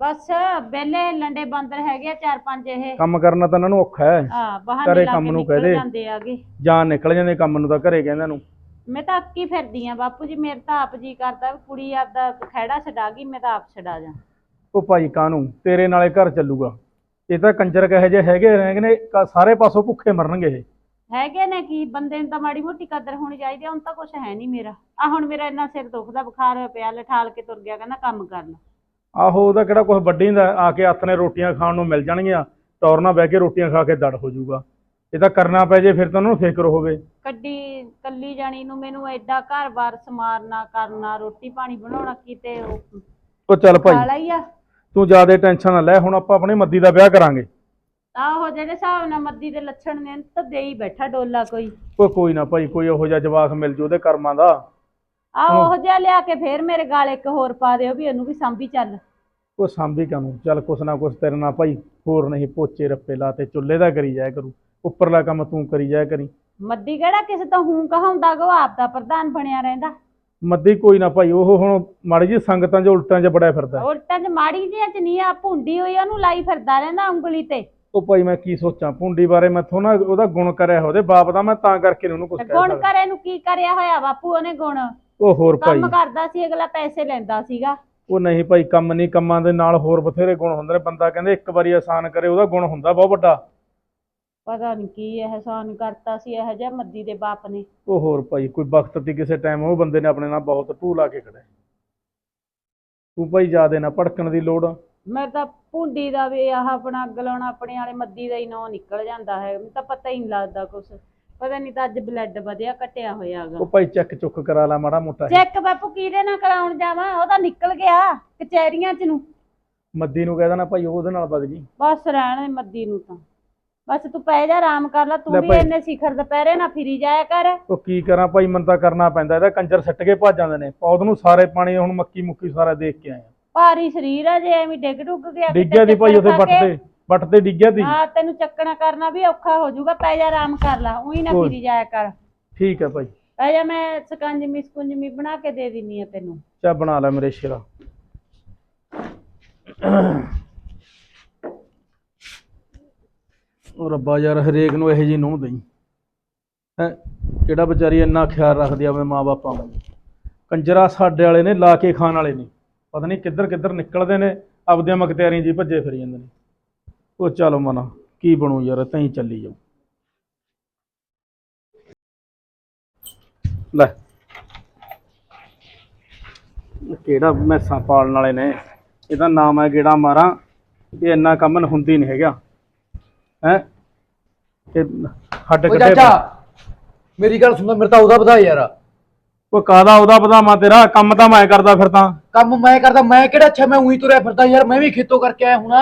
ਬਸ ਵਿਹਲੇ ਲੰਡੇ ਬਾਂਦਰ ਹੈਗੇ ਆ ਚਾਰ ਪੰਜ ਇਹ। ਕੰਮ ਕਰਨਾ ਤਾਂ ਇਹਨਾਂ ਨੂੰ ਔਖਾ ਹੈ। ਆ ਬਹਾਨੇ ਘਰੇ ਲਾ ਕੰਮ ਕੇ ਨੂੰ ਨਿਕਲ ਦੇ। ਜਾਂਦੇ ਆਗੇ। ਜਾਨ ਨਿਕਲ ਜਾਂਦੇ ਕੰਮ ਨੂੰ ਤਾਂ ਘਰੇ ਕਹਿੰਦਾ ਨੂੰ। ਮੈਂ ਤਾਂ ਅੱਕੀ ਫਿਰਦੀ ਆ ਬਾਪੂ ਜੀ ਮੇਰੇ ਤਾਂ ਆਪ ਜੀ ਕਰਦਾ ਵੀ ਕੁੜੀ ਆਪਦਾ ਖਹਿੜਾ ਛਡਾ ਗਈ ਮੈਂ ਤਾਂ ਆਪ ਛਡਾ ਜਾ। ਉਹ ਭਾਈ ਕਾਹਨੂੰ? ਤੇਰੇ ਨਾਲੇ ਘਰ ਚੱਲੂਗਾ। ਇਹ ਤਾਂ ਕੰਜਰ ਕਹੇ ਜੇ ਹੈਗੇ ਰਹਿਣਗੇ ਨੇ ਕ- ਸਾਰੇ ਪਾਸੋਂ ਭੁੱਖੇ ਮਰਨਗੇ ਇਹ। ਹੈਗੇ ਨੇ ਕੀ? ਬੰਦੇ ਨੂੰ ਤਾਂ ਮਾੜੀ ਮੋਟੀ ਕਦਰ ਹੋਣੀ ਚਾਹੀਦੀ ਆ ਹੁਣ ਤਾਂ ਕੁਛ ਹੈ ਨਹੀਂ ਮੇਰਾ। ਆ ਹੁਣ ਮੇਰਾ ਇੰਨਾ ਸਿਰ ਦੁਖਦਾ ਬੁਖਾਰ ਹੋਇਆ ਪਿਆ ਲਠਾਲ ਕੇ ਤੁਰ ਗਿਆ ਕਹਿੰਦਾ ਕੰਮ ਕਰ ਲੈ। ਆਹੋ ਉਹਦਾ ਕਿਹੜਾ ਕੁਝ ਵੱਡੀ ਹੁੰਦਾ ਆ ਕੇ ਹੱਥ ਨੇ ਰੋਟੀਆਂ ਖਾਣ ਨੂੰ ਮਿਲ ਜਾਣਗੀਆਂ ਟੌਰ ਨਾਲ ਬਹਿ ਕੇ ਰੋਟੀਆਂ ਖਾ ਕੇ ਦੜ ਹੋ ਜਾਊਗਾ। ਇਹ ਤਾਂ ਕਰਨਾ ਪੈ ਜੇ ਫਿਰ ਤਾਂ ਉਹਨੂੰ ਫਿਕਰ ਹੋਵੇ। ਕੱਡੀ ਕੱਲੀ ਜਾਣੀ ਨੂੰ ਮੈਨੂੰ ਐਡਾ ਘਰ-ਬਾਰ ਸਮਾਰਨਾ ਕਰਨਾ ਰੋਟੀ ਪਾਣੀ ਬਣਾਉਣਾ ਕਿਤੇ ਉਹ ਉਹ ਚੱਲ ਭਾਈ ਕਾਲਾ ਹੀ ਆ। ਤੂੰ ਜ਼ਿਆਦਾ ਟੈਨਸ਼ਨ ਨਾ ਲੈ ਹੁਣ ਆਪਾਂ ਆਪਣੀ ਮੱਦੀ ਦਾ ਵਿਆਹ ਕਰਾਂਗੇ। ਆਹੋ ਜਿਹੜੇ ਹਿਸਾਬ ਨਾਲ ਮੱਦੀ ਦੇ ਲੱਛਣ ਨੇ ਤਾਂ ਦੇ ਹੀ ਬੈਠਾ ਡੋਲਾ ਕੋਈ। ਉਹ ਕੋਈ ਨਾ ਭਾਈ ਕੋਈ ਉਹੋ ਜਿਹਾ ਜਵਾਕ ਮਿਲ ਜੂ ਉਹਦੇ ਕਰਮਾਂ ਦਾ। ਆ ਉਹ ਜਿਹਾ ਲਿਆ ਕੇ ਫੇਰ ਮੇਰੇ ਗਾਲ ਇੱਕ ਹੋਰ ਪਾ ਦਿਓ ਵੀ ਉਹਨੂੰ ਵੀ ਸਾਂਭੀ ਚੱਲ। ਉਹ ਸਾਂਭੀ ਕਾਨੂੰ ਚੱਲ ਕੁਛ ਨਾ ਕੁਛ ਤੇਰੇ ਨਾਲ ਭਾਈ ਹੋਰ ਨਹੀਂ ਪੋਚੇ ਰੱਪੇ ਲਾਤੇ ਚੁੱਲ੍ਹੇ ਦਾ ਕਰੀ ਜਾਇਆ ਕਰੂ ਉੱਪਰਲਾ ਕੰਮ ਤੂੰ ਕਰੀ ਜਾਇਆ ਕਰੀ। ਮੱਦੀ ਕਿਹੜਾ ਕਿਸੇ ਤੋਂ ਹੂੰ ਕਹਾਉਂਦਾ ਗਾ ਆਪ ਦਾ ਪ੍ਰਧਾਨ ਬਣਿਆ ਰਹਿੰਦਾ। ਮੱਦੀ ਕੋਈ ਨਾ ਭਾਈ ਉਹ ਹੁਣ ਮਾੜੀ ਜੀ ਸੰਗਤਾਂ 'ਚ ਉਲਟਾਂ 'ਚ ਬੜਿਆ ਫਿਰਦਾ। ਉਲਟਾਂ ਚ ਮਾੜੀ ਜਿਹੀਆਂ ਚ ਨਹੀਂ ਆ ਭੁੰਡੀ ਹੋਈ ਉਹਨੂੰ ਲਾਈ ਫਿਰਦਾ ਰਹਿੰਦਾ ਉਂਗਲੀ ਤੇ। ਉਹ ਭਾਈ ਮੈਂ ਕੀ ਸੋਚਾਂ ਪੁੰਡੀ ਬਾਰੇ ਮੈਥੋਂ ਨਾ ਉਹਦਾ ਗੁਣ ਕਰਿਆ ਉਹਦੇ ਬਾਪ ਦਾ ਮੈਂ ਤਾਂ ਕਰਕੇ ਉਹਨੂੰ ਕੁਝ ਤੇ ਕਹਿ ਗੁਣ ਕਰੇ ਨੂੰ ਕੀ ਕਰਿਆ ਹੋਇਆ ਬਾਪੂ ਉਹਨੇ ਗੁਣ? ਉਹ ਹੋਰ ਭਾਈ। ਕੰਮ ਕਰਦਾ ਸੀ ਅਗਲਾ ਪੈਸੇ ਲੈਂਦਾ ਸੀਗਾ। ਉਹ ਨਹੀਂ ਭਾਈ ਕੰਮ ਨਹੀਂ ਕੰਮਾਂ ਦੇ ਨਾਲ ਹੋਰ ਬਥੇਰੇ ਗੁਣ ਹੁੰਦੇ ਨੇ। ਬੰਦਾ ਕਹਿੰਦੇ ਇੱਕ ਵਾਰੀ ਆਸਾਨ ਕਰੇ ਉਹਦਾ ਗੁਣ ਹੁੰਦਾ ਬਹੁਤ ਵੱਡਾ। ਪਤਾ ਨਹੀਂ ਕੀ ਅਹਿਸਾਨ ਕਰਤਾ ਸੀ ਇਹ ਜਿਹਾ ਮੱਦੀ ਦੇ ਬਾਪ ਨੇ। ਉਹ ਹੋਰ ਭਾਈ ਕੋਈ ਵਕਤ ਤੇ ਕਿਸੇ ਟਾਈਮ ਉਹ ਬੰਦੇ ਨੇ ਆਪਣੇ ਨਾਲ ਬਹੁਤ ਢੂ ਲਾ ਕੇ ਖੜਿਆ ਤੂੰ ਭਾਈ ਜਿਆਦੇ ਨਾ ਭੜਕਣ ਦੀ ਲੋੜ। ਮੈਂ ਤਾਂ ਭੁੰਡੀ ਦਾ ਵੀ ਆਹ ਆਪਣਾ ਅੱਗ ਲਾਉਣਾ ਆਪਣੇ ਵਾਲੇ ਮੱਦੀ ਦਾ ਹੀ ਨਾਂ ਨਿਕਲ ਜਾਂਦਾ ਹੈ। ਮੈਨੂੰ ਤਾਂ ਪਤਾ ਹੀ ਨਹੀਂ ਲੱਗਦਾ ਕੁਛ। ਪਤਾ ਨਹੀਂ ਤਾਂ ਅੱਜ ਬਲੱਡ ਵਧਿਆ ਘਟਿਆ ਹੋਇਆਗਾ। ਉਹ ਭਾਈ ਚੱਕ ਚੁੱਕ ਕਰਾ ਲਾ ਮਾੜਾ ਮੋਟਾ। ਚੈੱਕ ਬਾਪੂ ਕਿਹਦੇ ਨਾਲ ਕਰਾਉਣ ਜਾਵਾਂ? ਉਹ ਤਾਂ ਨਿਕਲ ਗਿਆ ਕਚਹਿਰੀਆਂ ਚ ਨੂੰ। ਮੱਦੀ ਨੂੰ ਕਹਿ ਦੇਣਾ ਭਾਈ ਉਹਦੇ ਨਾਲ ਵਗ ਜੀ ਬਸ ਰਹਿਣ ਦੇ ਮੱਦੀ ਨੂੰ ਤਾਂ। ਬਸ ਤੂੰ ਪੈ ਜਾ ਆਰਾਮ ਕਰ ਲੈ। ਲੈ ਤੂੰ ਵੀ ਭਾਈ। ਇੰਨੇ ਸਿਖਰ ਦੁਪਹਿਰੇ ਨਾ ਫਿਰੀ ਜਾਇਆ ਕਰ। ਉਹ ਕੀ ਕਰਾਂ ਭਾਈ ਮੰਦਾ ਕਰਨਾ ਪੈਂਦਾ। ਇਹਦਾ ਕੰਜਰ ਸੱਟ ਕੇ ਭੱਜ ਜਾਂਦੇ ਨੇ। ਪੌਦ ਨੂੰ ਸਾਰੇ ਪਾਣੀ ਹੁਣ ਮੱਕੀ ਮੁੱਕੀ ਸਾਰਾ ਦੇਖ ਕੇ ਆਏ ਆ। ਭਾਰੀ ਸਰੀਰ ਆ ਜੇ ਐਵੇਂ ਡਿੱਗ ਡੁੱਗ ਗਿਆ ਡਿੱਗਿਆ ਦੀ ਭਾਈ ਉੱਥੇ ਵੱਟ। ਤੇ। ਵੱਟ ਤੇ ਡਿੱਗਿਆ ਦੀ ਹਾਂ ਤੈਨੂੰ ਚੱਕਣਾ ਕਰਨਾ ਵੀ ਔਖਾ ਹੋ ਜਾਊਗਾ ਪੈ ਜਾ ਆਰਾਮ ਕਰ ਲੈ ਉਹੀ ਨਾ ਕੋਈ। ਫਿਰੀ ਜਾਇਆ ਕਰ। ਠੀਕ ਹੈ ਭਾਈ। ਪੈ ਜਾ ਮੈਂ ਸਕੰਜਮੀ ਸਕੁੰਜਮੀ ਬਣਾ ਕੇ ਦੇ ਦਿੰਨੀ ਆ ਤੈਨੂੰ। ਚਾ ਬਣਾ ਲੈ ਮੇਰੇ ਸ਼ੇਰਾ। ਉਹ ਰੱਬਾ ਯਾਰ ਹਰੇਕ ਨੂੰ ਇਹੋ ਜੀ ਨੂੰਹ ਦਈ। ਹੈ ਕਿਹੜਾ ਵਿਚਾਰੀ ਇੰਨਾ ਖਿਆਲ ਰੱਖਦੀ ਆ ਆਪਣੇ ਮਾਪੇ ਦਾ ਕੰਜਰਾ ਸਾਡੇ ਵਾਲੇ ਨੇ ਲਾ ਕੇ ਖਾਣ ਵਾਲੇ ਨੇ। ਪਤਾ ਨਹੀਂ ਕਿੱਧਰ ਕਿੱਧਰ ਨਿਕਲਦੇ ਨੇ ਆਪਦੀਆਂ ਮਕਤਿਆਰੀਆਂ ਜੀ ਭੱਜੇ ਫਿਰੀ ਜਾਂਦੇ ਨੇ। ਉਹ ਚਲੋ ਮਨਾ ਕੀ ਬਣੂ ਯਾਰ ਤੈਂ ਚੱਲੀ ਜਾਊ। ਲੈ। ਕਿਹੜਾ ਮੈਸਾਂ ਪਾਲਣ ਵਾਲੇ ਨੇ? ਇਹਦਾ ਨਾਮ ਹੈ ਗੇੜਾ ਮਾਰਾਂ। ਇਹ ਇੰਨਾ ਕੰਮ ਹੁੰਦੀ ਨਹੀਂ ਹੈਗਾ। ਹੈ? ਤੇ ਹੱਡ ਓ ਕੱਢੇ ਚਾਚਾ ਮੇਰੀ ਗੱਲ ਸੁਣ ਮੇਰੇ ਤਾਂ ਉਹਦਾ ਵਧਾ ਯਾਰ। ਉਹ ਕਾਦਾ ਉਹਦਾ ਵਧਾਵਾਂ ਤੇਰਾ? ਕੰਮ ਤਾਂ ਮੈਂ ਕਰਦਾ ਫਿਰ ਤਾਂ ਕੰਮ ਮੈਂ ਕਰਦਾ ਮੈਂ ਕਿਹੜਾ ਅੱਛਾ ਮੈਂ ਉਹੀ ਤੁਰਿਆ ਫਿਰਦਾ ਯਾਰ ਮੈਂ ਵੀ ਖੇਤੋਂ ਕਰਕੇ ਆਇਆ ਹੁਣ।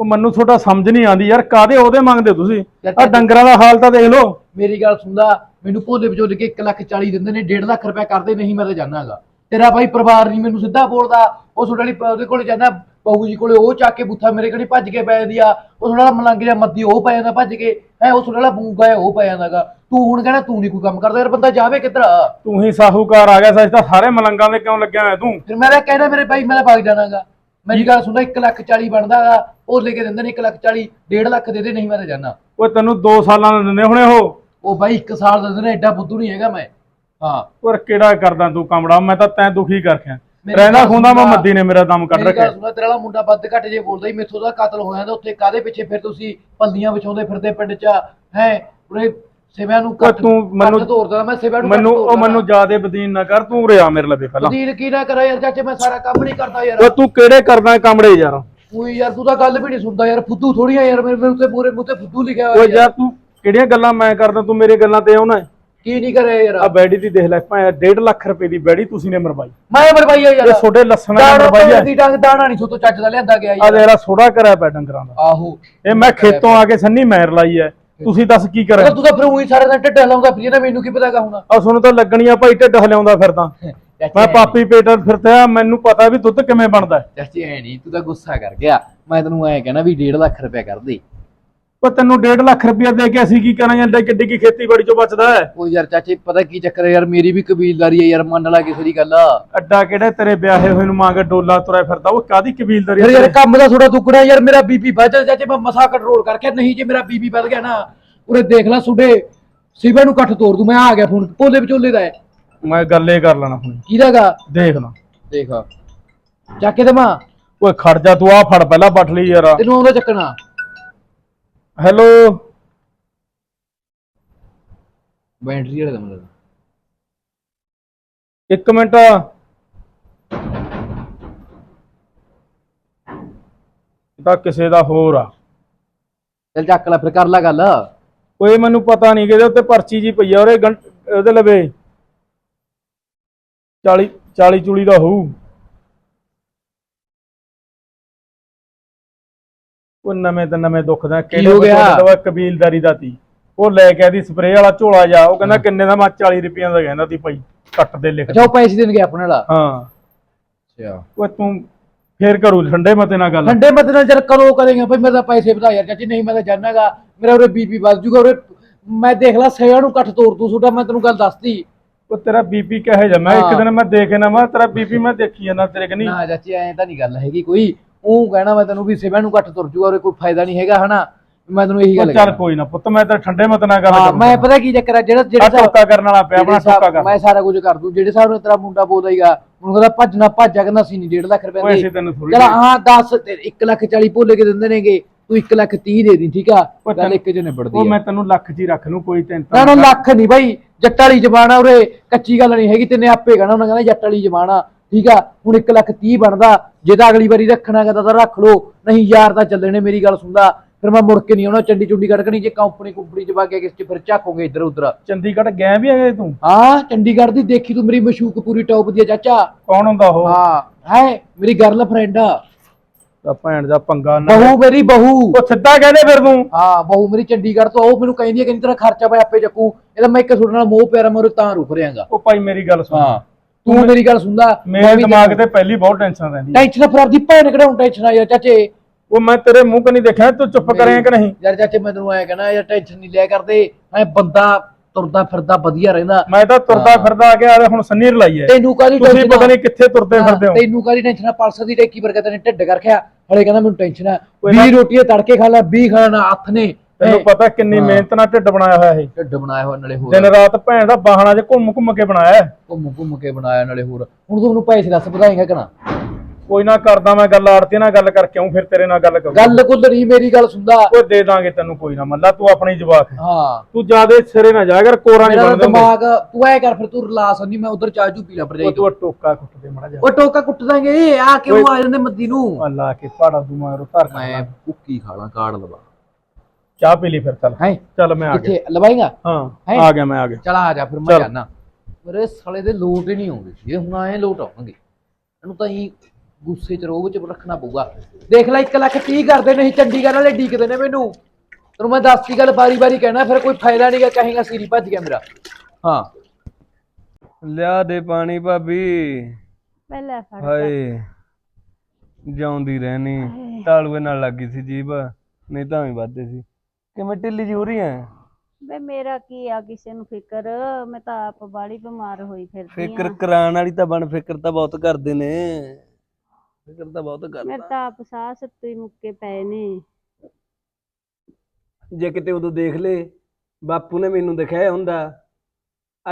ਉਹ ਮੈਨੂੰ ਤੁਹਾਡਾ ਸਮਝ ਨਹੀਂ ਆਉਂਦੀ ਯਾਰ ਕਾਦੇ ਉਹਦੇ ਮੰਗਦੇ ਹੋ ਤੁਸੀਂ ਆ ਡੰਗਰਾਂ ਦਾ ਹਾਲ ਤਾਂ ਦੇਖ ਲਓ। ਮੇਰੀ ਗੱਲ ਸੁਣਦਾ ਮੈਨੂੰ ਭੋਲੇ ਵਿਚੋਲੇ ਕੇ 1 ਲੱਖ 40 ਦਿੰਦੇ ਨੇ 1.5 ਲੱਖ ਰੁਪਏ ਕਰਦੇ ਨਹੀਂ ਮੈਂ ਤਾਂ ਜਾਣਾਗਾ ਤੇਰਾ ਭਾਈ ਪਰਿਵਾਰ ਨਹੀਂ ਮੈਨੂੰ ਸਿੱਧਾ ਬੋਲਦਾ। ਉਹ ਤੁਹਾਡੇ ਵਾਲੀ ਉਹਦੇ ਕੋਲੇ ਜਾਂਦਾ ਬਹੂ ਜੀ ਕੋਲੇ ਉਹ ਚੱਕ ਕੇ ਬੁੱਥਾ ਮੇਰੇ ਕੋਲੇ ਭੱਜ ਕੇ ਪੈ ਜਾਂਦੀ ਆ। ਉਹ ਥੋੜਾ ਮਲੰਗ ਜਾਂ ਮੱਦੀ ਉਹ ਪੈ ਜਾਂਦਾ ਭੱਜ ਕੇ। ਹੈ ਉਹ ਥੋੜਾ ਬੂਗਾ ਹੈ ਉਹ ਪੈ ਜਾਂਦਾਗਾ ਤੂੰ ਹੁਣ ਕਹਿੰਦਾ ਤੂੰ ਨਹੀਂ ਕੋਈ ਕੰਮ ਕਰਦਾ ਯਾਰ ਬੰਦਾ ਜਾਵੇ ਕਿੱਧਰ? ਤੂੰ ਹੀ ਸਾਹੂਕਾਰ ਆ ਗਿਆ ਸੱਚ ਤਾਂ ਸਾਰੇ ਮਲੰਗਾਂ ਦੇ ਕਿਉਂ ਲੱਗਿਆ ਹੋਇਆ ਤੂੰ? ਫਿਰ ਮੈਂ ਤਾਂ ਕਹਿਣਾ ਮੇਰੇ ਭਾਈ ਮੈਂ ਤਾਂ ਭੱਜ ਜਾਣਾਗਾ ਮੇਰੀ ਗੱਲ ਸੁਣਦਾ 1 ਲੱਖ 40 ਬਣਦਾਗਾ ਉਹ ਲੈ ਕੇ ਦਿੰਦੇ ਨੇ 1 ਲੱਖ 40 1.5 ਲੱਖ ਦੇ ਦੇ ਨਹੀਂ ਮੈਂ ਤਾਂ ਜਾਣਾ ਓਏ ਤੈਨੂੰ 2 ਸਾਲਾਂ ਦਾ ਦਿੰਦੇ ਹੁਣੇ ਉਹ? ਉਹ ਭਾਈ 1 ਸਾਲ ਦਾ ਦਿੰਦੇ ਨੇ ਐਡਾ ਬੁੱਧੂ ਨਹੀਂ ਹੈਗਾ ਮੈਂ। ਹਾਂ। ਔਰ ਕਿਹੜਾ ਕਰਦਾ ਤੂੰ ਕਮੜਾ? ਮੈਂ ਤਾਂ ਤੈਂ ਦੁਖੀ ਕਰ ਰੱਖਿਆ। ਮੇਰੀ ਰਹਿੰਦਾ ਗੱਲ ਖੁੰਦਾ ਮੈਂ। ਮੱਦੀ ਨੇ ਮੇਰਾ ਦਮ ਕੱਢ ਰੱਖਿਆ। ਸੁਣੋ ਤੇਰਾ ਵਾਲਾ ਮੁੰਡਾ ਵੱਧ ਘੱਟ ਜੇ ਬੋਲਦਾ ਹੀ ਮੇਥੋਂ ਦਾ ਕਤਲ ਹੋ ਜਾਂਦਾ ਉੱਥੇ ਕਾਦੇ ਪਿੱਛੇ ਫਿਰ ਤੁਸੀਂ ਪੱਲੀਆਂ ਵਿਛਾਉਂਦੇ ਫਿਰਦੇ ਪਿੰਡ 'ਚ? ਹੈ ਉਰੇ ਸਿਵਿਆਂ ਨੂੰ ਓਏ ਤੂੰ ਮੈਨੂੰ- ਤੋਰਦਾ ਮੈਂ ਸਿਵਿਆਂ ਨੂੰ ਮੈਨੂੰ ਉਹ ਮੈਨੂੰ ਜਿਆਦੇ ਬਦੀਨ ਨਾ ਕਰ ਤੂੰ ਰਿਆ ਮੇਰੇ ਲਵੇ ਪਹਿਲਾਂ। ਵਜ਼ੀਰ ਕੀ ਨਾ ਕਰਾ ਯਾਰ ਚਾਚੇ ਮੈਂ ਸਾਰਾ ਕੰਮ ਨਹੀਂ ਕਰਦਾ ਯਾਰ। ਓਏ ਤੂੰ ਕਿਹੜੇ ਕਰਦਾ ਕਮੜੇ ਯਾਰ? ਤੂੰ ਯਾਰ ਤੂੰ ਤਾਂ ਗੱਲ ਵੀ ਨਹੀਂ ਸੁਣਦਾ ਯਾਰ ਫੁੱਦੂ ਥੋੜੀਆਂ ਯਾਰ ਮੇਰੇ ਉੱਤੇ ਪੂਰੇ ਮੂੰਹ ਤੇ ਫੁੱਦੂ ਲਿਖਿਆ ਓਏ ਹੋਇਆ ਯਾਰ। ਤੂੰ ਕਿਹੜੀਆਂ ਗੱਲਾਂ ਮੈਂ ਕਰਦਾ ਤੂੰ ਮੇਰੀ ਗੱਲਾਂ ਤੇ ਆਉਣਾ? ਕੀ ਨਹੀਂ ਕਰਿਆ ਯਾਰ। ਆ ਬੈੜੀ ਦੀ ਦੇਖ ਲੈ ਭਾਵੇਂ 1.5 ਲੱਖ ਰੁਪਏ ਦੀ ਬੈੜੀ ਤੁਸੀਂ ਨੇ ਮਰਵਾਈ। ਮੈਂ ਮਰਵਾਈ ਆ ਯਾਰ। ਇਹ ਛੋਡੇ ਲੱਸਣਾ ਮਰਵਾਈ ਹੈ ਦੀ ਡੰਗ ਦਾਣਾ ਨਹੀਂ ਸੋਤੋਂ ਚੱਜ ਦਾ ਲਿਆਂਦਾ ਗਿਆ ਆ ਯਾਰ। ਤੇਰਾ ਸੋੜਾ ਕਰਿਆ ਪਿਆ ਡੰਗਰਾਂ ਦਾ। ਆਹੋ। ਇਹ ਮੈਂ ਖੇਤੋਂ ਆ ਕੇ ਸੰਨੀ ਮੈਰ ਲਾਈ ਐ ਤੁਸੀਂ ਦੱਸ ਕੀ ਕਰਾਂ? ਤੂੰ ਤਾਂ ਫਿਰ ਉਹੀ ਸਾਰਾ ਦਿਨ ਢਿੱਡ ਲਾਉਂਦਾ ਫਿਰ ਨਾ ਮੈਨੂੰ ਕੀ ਪਤਾਗਾ ਹੁਣ? ਆ ਤੁਹਾਨੂੰ ਤਾਂ ਲੱਗਣੀਆਂ ਭਾਈ ਢਿੱਡ ਹਲਿਆਉਂਦਾ ਫਿਰਦਾ ਮੈਂ ਪਾਪੀ ਪੇਟਰ ਫਿਰਦਾ ਮੈਨੂੰ ਪਤਾ ਵੀ ਦੁੱਧ ਕਿਵੇਂ ਬਣਦਾ। ਚਾਚੀ ਐ ਨਹੀਂ ਤੂੰ ਤਾਂ ਗੁੱਸਾ ਕਰ ਗਿਆ। ਮੈਂ ਤੈਨੂੰ ਐ ਕਹਿਣਾ ਵੀ 1.5 ਲੱਖ ਰੁਪਏ ਕਰ ਦੇ। ਉਹ ਤੈਨੂੰ 1.5 ਲੱਖ ਰੁਪਇਆ ਦੇ ਕੇ ਅਸੀਂ ਕੀ ਕਰਾਂ ਜਾਂਦਾ ਕਿੱਡੀ ਕੀ ਖੇਤੀਬਾੜੀ ਚੋਂ ਬਚਦਾ ਹੈ? ਉਹ ਯਾਰ ਚਾਚੇ ਪਤਾ ਕੀ ਚੱਕਰ ਹੈ ਯਾਰ? ਮੇਰੀ ਵੀ ਕਬੀਲਦਾਰੀ ਹੈ ਯਾਰ ਮੰਨ ਲੈ ਕਿਸੇ ਦੀ ਗੱਲ ਅੱਡਾ ਕਿਹੜੇ ਤੇਰੇ ਵਿਆਹੇ ਹੋਏ ਨੂੰ ਮੰਗ ਡੋਲਾ ਤੁਰਿਆ ਫਿਰਦਾ ਉਹ ਕਾਦੀ ਕਬੀਲਦਾਰੀ ਫਿਰ ਯਾਰ? ਕੰਮ ਦਾ ਥੋੜਾ ਟੁਕੜਾ ਯਾਰ ਮੇਰਾ ਬੀਪੀ ਵੱਧ ਚਾਚੇ ਮੈਂ ਮਸਾ ਕੰਟਰੋਲ ਕਰਕੇ ਨਹੀਂ ਜੇ ਮੇਰਾ ਬੀਪੀ ਵੱਧ ਗਿਆ ਨਾ ਉਰੇ ਦੇਖ ਲੈ ਸੁਡੇ ਸਿਵਾ ਨੂੰ ਕੱਠ ਤੋੜ ਦੂੰ ਮੈਂ ਆ ਗਿਆ ਫੋਨ ਭੋਲੇ ਵਿਚੋਲੇ ਦਾ ਹੈ। ਮੈਂ ਗੱਲੇ ਕਰ ਲੈਣਾ ਹੁਣ। ਕਿਹਦਾਗਾ ਦੇਖ ਲਾ। ਦੇਖ ਚੱਕ ਕੇ ਦਮਾ ਓਏ ਖੜ ਜਾ ਤੂੰ ਆ ਫੜ ਪਹਿਲਾਂ ਪੱਟ ਲਈ ਯਾਰ। ਤੈਨੂੰ ਆਉਂਦਾ ਚੱਕਣਾ। ਹੈਲੋ ਬੈਟਰੀ ਵਾਲੇ ਦਾ ਮਤਲਬ ਇੱਕ ਮਿੰਟ। ਇਹ ਤਾਂ ਕਿਸੇ ਦਾ ਹੋਰ ਆ। ਚੱਲ ਚੱਕ ਲੈ ਫਿਰ ਕਰ ਲੈ ਗੱਲ। ਕੋਈ ਮੈਨੂੰ ਪਤਾ ਨਹੀਂ ਕਿਹਦੇ ਉੱਤੇ ਪਰਚੀ ਜੀ ਪਈ ਆ ਉਹਦੇ ਗੰ- ਉਹਦੇ ਲਵੇ। 40 40 ਚੂਲੀ ਦਾ ਹੋਊ। ਉਹ ਨਵੇਂ ਤੇ ਨਵੇਂ ਦੁੱਖ ਦਾ ਹੋ ਗਿਆ? ਦਾ ਕਬੀਲਦਾਰੀ ਦਾ ਤੀ। ਉਹ ਲੈ ਕੇ ਆਦੀ ਸਪਰੇਅ ਵਾਲਾ ਝੋਲਾ ਜਾ ਉਹ ਕਹਿੰਦਾ ਕਿੰਨੇ ਦਾ? ਮੈਂ 40 ਰੁਪਈਆਂ ਦਾ ਕਹਿੰਦਾ ਤੀ ਭਾਈ ਕੱਟ ਦੇ ਲਿਖ। ਅੱਛਾ ਉਹ ਪੈਸੇ ਦੇਣਗੇ ਆਪਣੇ ਨਾਲ ਹਾਂ। ਅੱਛਾ। ਉਹ ਤੂੰ ਫੇਰ ਕਰੂ ਠੰਡੇ ਮਤੇ ਨਾਲ ਗੱਲ। ਠੰਡੇ ਮਤ ਨਾਲ ਜਰ ਕਰੋ ਕਰੇਗਾ ਭਾਈ ਮੇਰੇ ਪੈਸੇ ਵਧਾ ਯਾਰ ਚਾਚੀ ਨਹੀਂ ਮੈਂ ਤਾਂ ਜਾਣਾਗਾ ਮੇਰਾ ਉਰੇ ਬੀਪੀ ਵੱਧ ਜੂਗਾ ਉਰੇ ਮੈਂ ਦੇਖ ਲਾ ਸਿਆਂ ਨੂੰ ਕੱਟ ਤੋੜ ਤੂੰ ਛੋਟਾ ਮੈਂ ਤੈਨੂੰ ਗੱਲ ਦੱਸਤੀ। ਉਹ ਤੇਰਾ ਬੀਪੀ ਕਹੇ ਜਾ ਮੈਂ ਇੱਕ ਹਾਂ। ਦਿਨ ਮੈਂ ਦੇਖੇ ਨਾ ਮੈਂ ਤੇਰਾ ਬੀਪੀ ਮੈਂ ਦੇਖੀ ਜਾਂਦਾ ਤੇਰੇ ਕਨੀ ਨਾ ਚਾਚੀ ਐਂ ਤਾਂ ਨਹੀਂ ਗੱਲ ਹੈਗੀ ਕੋਈ। ਉਹ ਕਹਿਣਾ ਮੈਂ ਤੈਨੂੰ ਵੀ ਸਿਆਂ ਨੂੰ ਕੱਟ ਤੁਰ ਜੂਗਾ ਉਰੇ ਕੋਈ ਫਾਇਦਾ ਨਹੀਂ ਹੈਗਾ ਹਨਾ? ਮੈਂ ਤੈਨੂੰ ਇਹੀ ਗੱਲ ਚੱਲ ਕੋਈ ਨਾ ਪੁੱਤ ਮੈਂ ਤਾਂ ਠੰਡੇ ਮਤੇ ਨਾਲ ਗੱਲ ਹਾਂ ਕਰੂੰ ਮੈਂ ਪਤਾ ਕੀ ਚੱਕਰ ਆ ਜਿਹੜਾ ਜਿਹੜਾ ਟੋਕਾ ਕਰਨ ਵਾਲਾ ਪਿਆ ਆਪਣਾ ਜਿਹੜੇ ਹਿਸਾਬ- ਕਰ। ਮੈਂ ਸਾਰਾ ਕੁਝ ਕਰ ਦੂੰ ਜਿਹੜੇ ਹਿਸਾਬ ਨਾਲ ਤੇਰਾ ਮੁੰਡਾ ਬੋਲਦਾ ਹੀਗਾ ਉਹਨੂੰ ਕਹਿੰਦਾ ਭੱਜਣਾ ਭੱਜਾ ਕਹਿੰਦਾ ਸੀ ਨਹੀਂ 1.5 ਲੱਖ ਰੁਪਏ ਪੈਸੇ ਦੇ। ਤੈਨੂੰ ਥੋੜੀ ਚਲ ਹਾਂ 10 1 ਲੱਖ 40 ਭੋਲੇ ਕੇ ਦਿੰਦੇ ਨੇਗੇ ਤੂੰ 1 ਲੱਖ 30 ਦੇ ਦੀ ਠੀਕ ਆ? ਉਹ ਗੱਲ ਤੈਨੂੰ- ਇੱਕ ਚ ਨਿਬੜਦੀ ਉਹ ਆ। ਮੈਂ ਤੈਨੂੰ ਲੱਖ ਹੀ ਰੱਖ ਲੂੰ ਕੋਈ ਨਾ ਟੈਨਸ਼ਨ ਨਾ ਲੱਖ ਨਹੀਂ ਬਾਈ ਜੱਟ ਵਾਲੀ ਜ਼ਬਾਨ ਆ ਉਰੇ ਕੱਚੀ ਗੱਲ ਨਹੀਂ ਹੈਗੀ ਤੈਨੇ ਆਪੇ ਕਹਣਾ ਉਹਨਾਂ ਕਹਿੰਦਾ ਜੱਟ ਵਾਲੀ ਜ਼ਬਾਨ ਆ। ਠੀਕ ਆ? ਹੁਣ 1 ਲੱਖ 30 ਬਣਦਾ ਜੇ ਤਾਂ ਅਗਲੀ ਵਾਰੀ ਰੱਖਣਾ ਕਹਦਾ ਤਾਂ ਰੱਖ ਲੋ ਨਹੀਂ ਯਾਰ ਤਾਂ ਚੱਲੇ ਨੇ ਮੇਰੀ ਗੱਲ ਸੁਣਦਾ। ਫਿਰ ਮੈਂ ਮੁੜ ਕੇ ਨਹੀਂ ਆਉਣਾ ਚੰਡੀ ਚੁੰਡੀ ਕੱਢਣੀ ਜੇ ਕੰਪਨੀ ਕੁੰਪਨੀ ਚ ਵਗ ਗਿਆ ਕਿਸ ਚ ਫਿਰ ਝਾਕੋਗੇ ਇੱਧਰ ਉੱਧਰ। ਚੰਡੀਗੜ੍ਹ ਗਿਆ ਵੀ ਹੈਗੇ ਤੂੰ? ਹਾਂ ਚੰਡੀਗੜ੍ਹ ਦੀ ਦੇਖੀ ਤੂੰ ਮੇਰੀ ਮਸ਼ੂਕ ਪੂਰੀ ਟੌਪ ਦੀ ਆ ਚਾਚਾ। ਕੌਣ ਹੁੰਦਾ ਉਹ? ਹਾਂ ਹੈ ਮੇਰੀ ਗਰਲ ਫਰੈਂਡ ਆ। ਤਾਂ ਭੈਣ ਦਾ ਪੰਗਾ ਨਾ ਬਹੂ ਮੇਰੀ ਬਹੂ। ਉਹ ਸਿੱਧਾ ਕਹਦੇ ਫਿਰ ਤੂੰ? ਹਾਂ ਬਹੂ ਮੇਰੀ ਚੰਡੀਗੜ੍ਹ ਤੋਂ ਉਹ ਮੈਨੂੰ ਕਹਿੰਦੀ ਹੈ ਕਿ ਤੇਰਾ ਖਰਚਾ ਮੈਂ ਆਪੇ ਚੱਕੂ। ਇਹਦਾ ਮੈਂ ਇੱਕ ਤੁਹਾਡੇ ਨਾਲ ਮੋਹ ਪਿਆਰਾ ਮੈਂ ਉਰੇ ਤਾਂ ਰੁਕ ਰਿਆਂਗਾ ਉਹ ਭਾਈ ਮੇਰੀ ਗੱਲ ਸੁਣ। ਹਾਂ। ਤੂੰ ਮੇਰੀ ਗੱਲ ਸੁਣਦਾ ਮੇਰੇ ਦਿਮਾਗ ਤੇ ਪਹਿਲੀ ਬਹੁਤ ਟੈਨਸ਼ਨ ਰਹਿੰਦੀ। ਟੈਨਸ਼ਨ ਫਿਰ ਆਪਦੀ ਭੈਣ ਕਢਾਉਂ ਟੈਨਸ਼ਨ ਆ ਯਾਰ ਚਾਚੇ? ਉਹ ਮੈਂ ਤੇਰੇ ਮੂੰਹ ਕਨੀ ਦੇਖਿਆ ਤੂੰ ਚੁੱਪ ਕਰਿਆ ਕਿ ਨਹੀਂ? ਯਾਰ ਚਾਚੇ ਮੈਂ ਤੈਨੂੰ ਐ ਕਹਿਣਾ ਯਾਰ ਟੈਨਸ਼ਨ ਨਹੀਂ ਲਿਆ ਕਰਦੇ। ਐ ਬੰਦਾ ਤੁਰਦਾ ਫਿਰਦਾ ਵਧੀਆ ਰਹਿੰਦਾ। ਮੈਂ ਤਾਂ ਤੁਰਦਾ ਫਿਰਦਾ ਆ ਗਿਆ ਹੁਣ ਸੰਨੀ ਰਲਾਈ ਹੈ। ਤੈਨੂੰ ਕਾਹਦੀ ਤੁਸੀਂ ਟੈਨਸ਼ਨ ਪਤਾ ਨਹੀਂ ਕਿੱਥੇ ਤੁਰਦੇ ਫਿਰਦੇ ਹੋ। ਤੈਨੂੰ ਕਾਹਦੀ ਟੈਨਸ਼ਨ ਆ? ਪਲਸ ਦੀ ਟੇਕੀ ਵਰਗਾ ਤੈਨੇ ਢਿੱਡ ਕਰ ਹਲੇ ਕਹਿੰਦਾ ਮੈਨੂੰ ਟੈਨਸ਼ਨ ਆ। 20 ਰੋਟੀਆਂ ਤੜਕੇ ਖਾ ਲੈ 20 ਖਾਣਾ ਹੱਥ ਨੇ। ਤੈਨੂੰ ਪਤਾ ਕਿੰਨੀ ਮਿਹਨਤ ਨਾਲ ਢਿੱਡ ਬਣਾਇਆ ਹੋਇਆ ਇਹ। ਢਿੱਡ ਬਣਾਇਆ ਹੋਇਆ ਨਾਲੇ ਹੋਰ। ਦਿਨ ਰਾਤ ਭੈਣ ਦਾ ਬਾਹਣਾ 'ਚ ਘੁੰਮ ਘੁੰਮ ਕੇ ਬਣਾਇਆ। ਹੈ। ਘੁੰਮ ਘੁੰਮ ਕੇ ਬਣਾਇਆ ਨਾਲੇ ਹੋਰ। ਹੁਣ ਤੂੰ ਮੈਨੂੰ ਪੈਸੇ ਦੱਸ ਵਧਾਏਗਾ ਕਿ ਨਾ? ਕੋਈ ਨਾ ਕਰਦਾ ਮੈਂ ਗੱਲ ਆੜਤੀ ਨਾਲ ਗੱਲ ਕਰਕੇ ਆਉਂ ਫਿਰ ਤੇਰੇ ਨਾਲ ਗੱਲ ਕਰੂੰ ਗੱਲ ਕੁੱਲ ਨਹੀਂ ਮੇਰੀ ਗੱਲ ਸੁਣਦਾ ਉਹ ਦੇ ਦਾਂਗੇ ਤੈਨੂੰ ਕੋਈ ਨਾ ਮੱਲਾ ਤੂੰ ਆਪਣੀ ਜਵਾਕ ਹੈ। ਹਾਂ। ਤੂੰ ਜਿਆਦੇ ਸਿਰੇ ਨਾ ਜਾ ਕਰ ਕੋਰਾ ਨਹੀਂ ਮੇਰਾ ਬਣਦਾ ਦਿਮਾਗ ਤੂੰ ਐ ਕਰ ਫਿਰ ਤੂੰ ਰਲਾਸ ਨਹੀਂ ਮੈਂ ਉਧਰ ਚਾਹ ਚੂ ਪੀ ਲਾ ਭਰਜਾਈ ਉਹ ਤੂੰ ਟੋਕਾ ਕੁੱਟ ਦੇ ਮੜਾ ਜਾ ਉਹ ਟੋਕਾ ਕੁੱਟ ਦਾਂਗੇ ਆ ਕਿਉਂ ਆ ਜਾਂਦੇ ਮੱਦੀ ਨੂੰ? ਅੱਲਾ ਕੇ ਪਾੜਾ ਦੂ ਮਾਰੋ ਧਰ ਮੈਂ ਭੁੱਕੀ ਖਾਣਾ ਕਾੜ ਲਵਾ। ਚਾਹ ਪੀ ਲਈ ਫਿਰ ਚੱਲ। ਹੈ? ਚੱਲ ਮੈਂ ਆ ਗਿਆ। ਕਿੱਥੇ? ਲਵਾਏਗਾ ਹਾਂ ਹੈਂ? ਆ ਗਿਆ ਮੈਂ ਆ ਗਿਆ। ਚਲ ਆ ਜਾ ਫਿਰ ਮੈਂ ਚੱਲ। ਜਾਣਾ ਮੇਰੇ ਸਾਲੇ ਦੇ ਲੋਟ ਹੀ ਨਹੀਂ ਆਉਂਦੇ। ਇਹ ਹੁਣ ਆਏ ਲੋਟ ਆਉਣਗੇ ਇਹਨੂੰ ਤਾਂ ਹੀ ਗੁੱਸੇ ਚ ਰੋਹ ਚ ਰੱਖਣਾ ਪਊਗਾ। ਦੇਖ ਲੈ 1 ਲੱਖ 30 ਕਰਦੇ ਨਹੀਂ ਚੰਡੀਗੜ੍ਹ ਵਾਲੇ ਡੀਕਦੇ ਨੇ ਮੈਨੂੰ। ਤੈਨੂੰ ਮੈਂ ਦੱਸਤੀ ਗੱਲ ਬਾਰੀ ਬਾਰੀ ਕਹਿਣਾ ਫਿਰ ਕੋਈ ਫਾਇਦਾ ਨਹੀਂਗਾ ਕਹੇਗਾ ਸੀਰੀ ਭੱਜ ਗਿਆ ਮੇਰਾ। ਹਾਂ। ਲਿਆ ਦੇ ਪਾਣੀ ਭਾਬੀ। ਪਹਿਲਾਂ ਫੜ ਹਾਏ ਜਾਉਂਦੀ ਰਹਿਣੀ। ਤਾਲੂਏ ਨਾਲ ਲੱਗੀ ਸੀ ਜੀਬ ਨਹੀਂ ਤਾਂ ਵੀ ਵੱਧਦੇ ਸੀ। ਕਿਵੇਂ ਢਿੱਲੀ ਜੀ ਹੋ ਰਹੀ ਐ? ਵੇ ਮੇਰਾ ਕੀ ਆ ਕਿਸੇ ਨੂੰ ਫਿਕਰ? ਮੈਂ ਤਾਂ ਆਪ ਬਾੜੀ ਬਿਮਾਰ ਹੋਈ ਫਿਰਦੀ ਫਿਕਰ ਆ। ਕਰਾਉਣ ਵਾਲੀ ਤਾਂ ਬਣ ਫਿਕਰ ਤਾਂ ਬਹੁਤ ਕਰਦੇ ਨੇ। ਫਿਕਰ ਤਾਂ ਬਹੁਤ ਮੇਰੇ ਕਰਦੇ ਤਾਂ ਆਪ ਸਾਹ ਸੱਤੂ ਹੀ ਮੁੱਕੇ ਪਏ ਨੇ। ਜੇ ਕਿਤੇ ਉਦੋਂ ਦੇਖ ਲੇ ਬਾਪੂ ਨੇ ਮੈਨੂੰ ਦਿਖਾਇਆ ਹੁੰਦਾ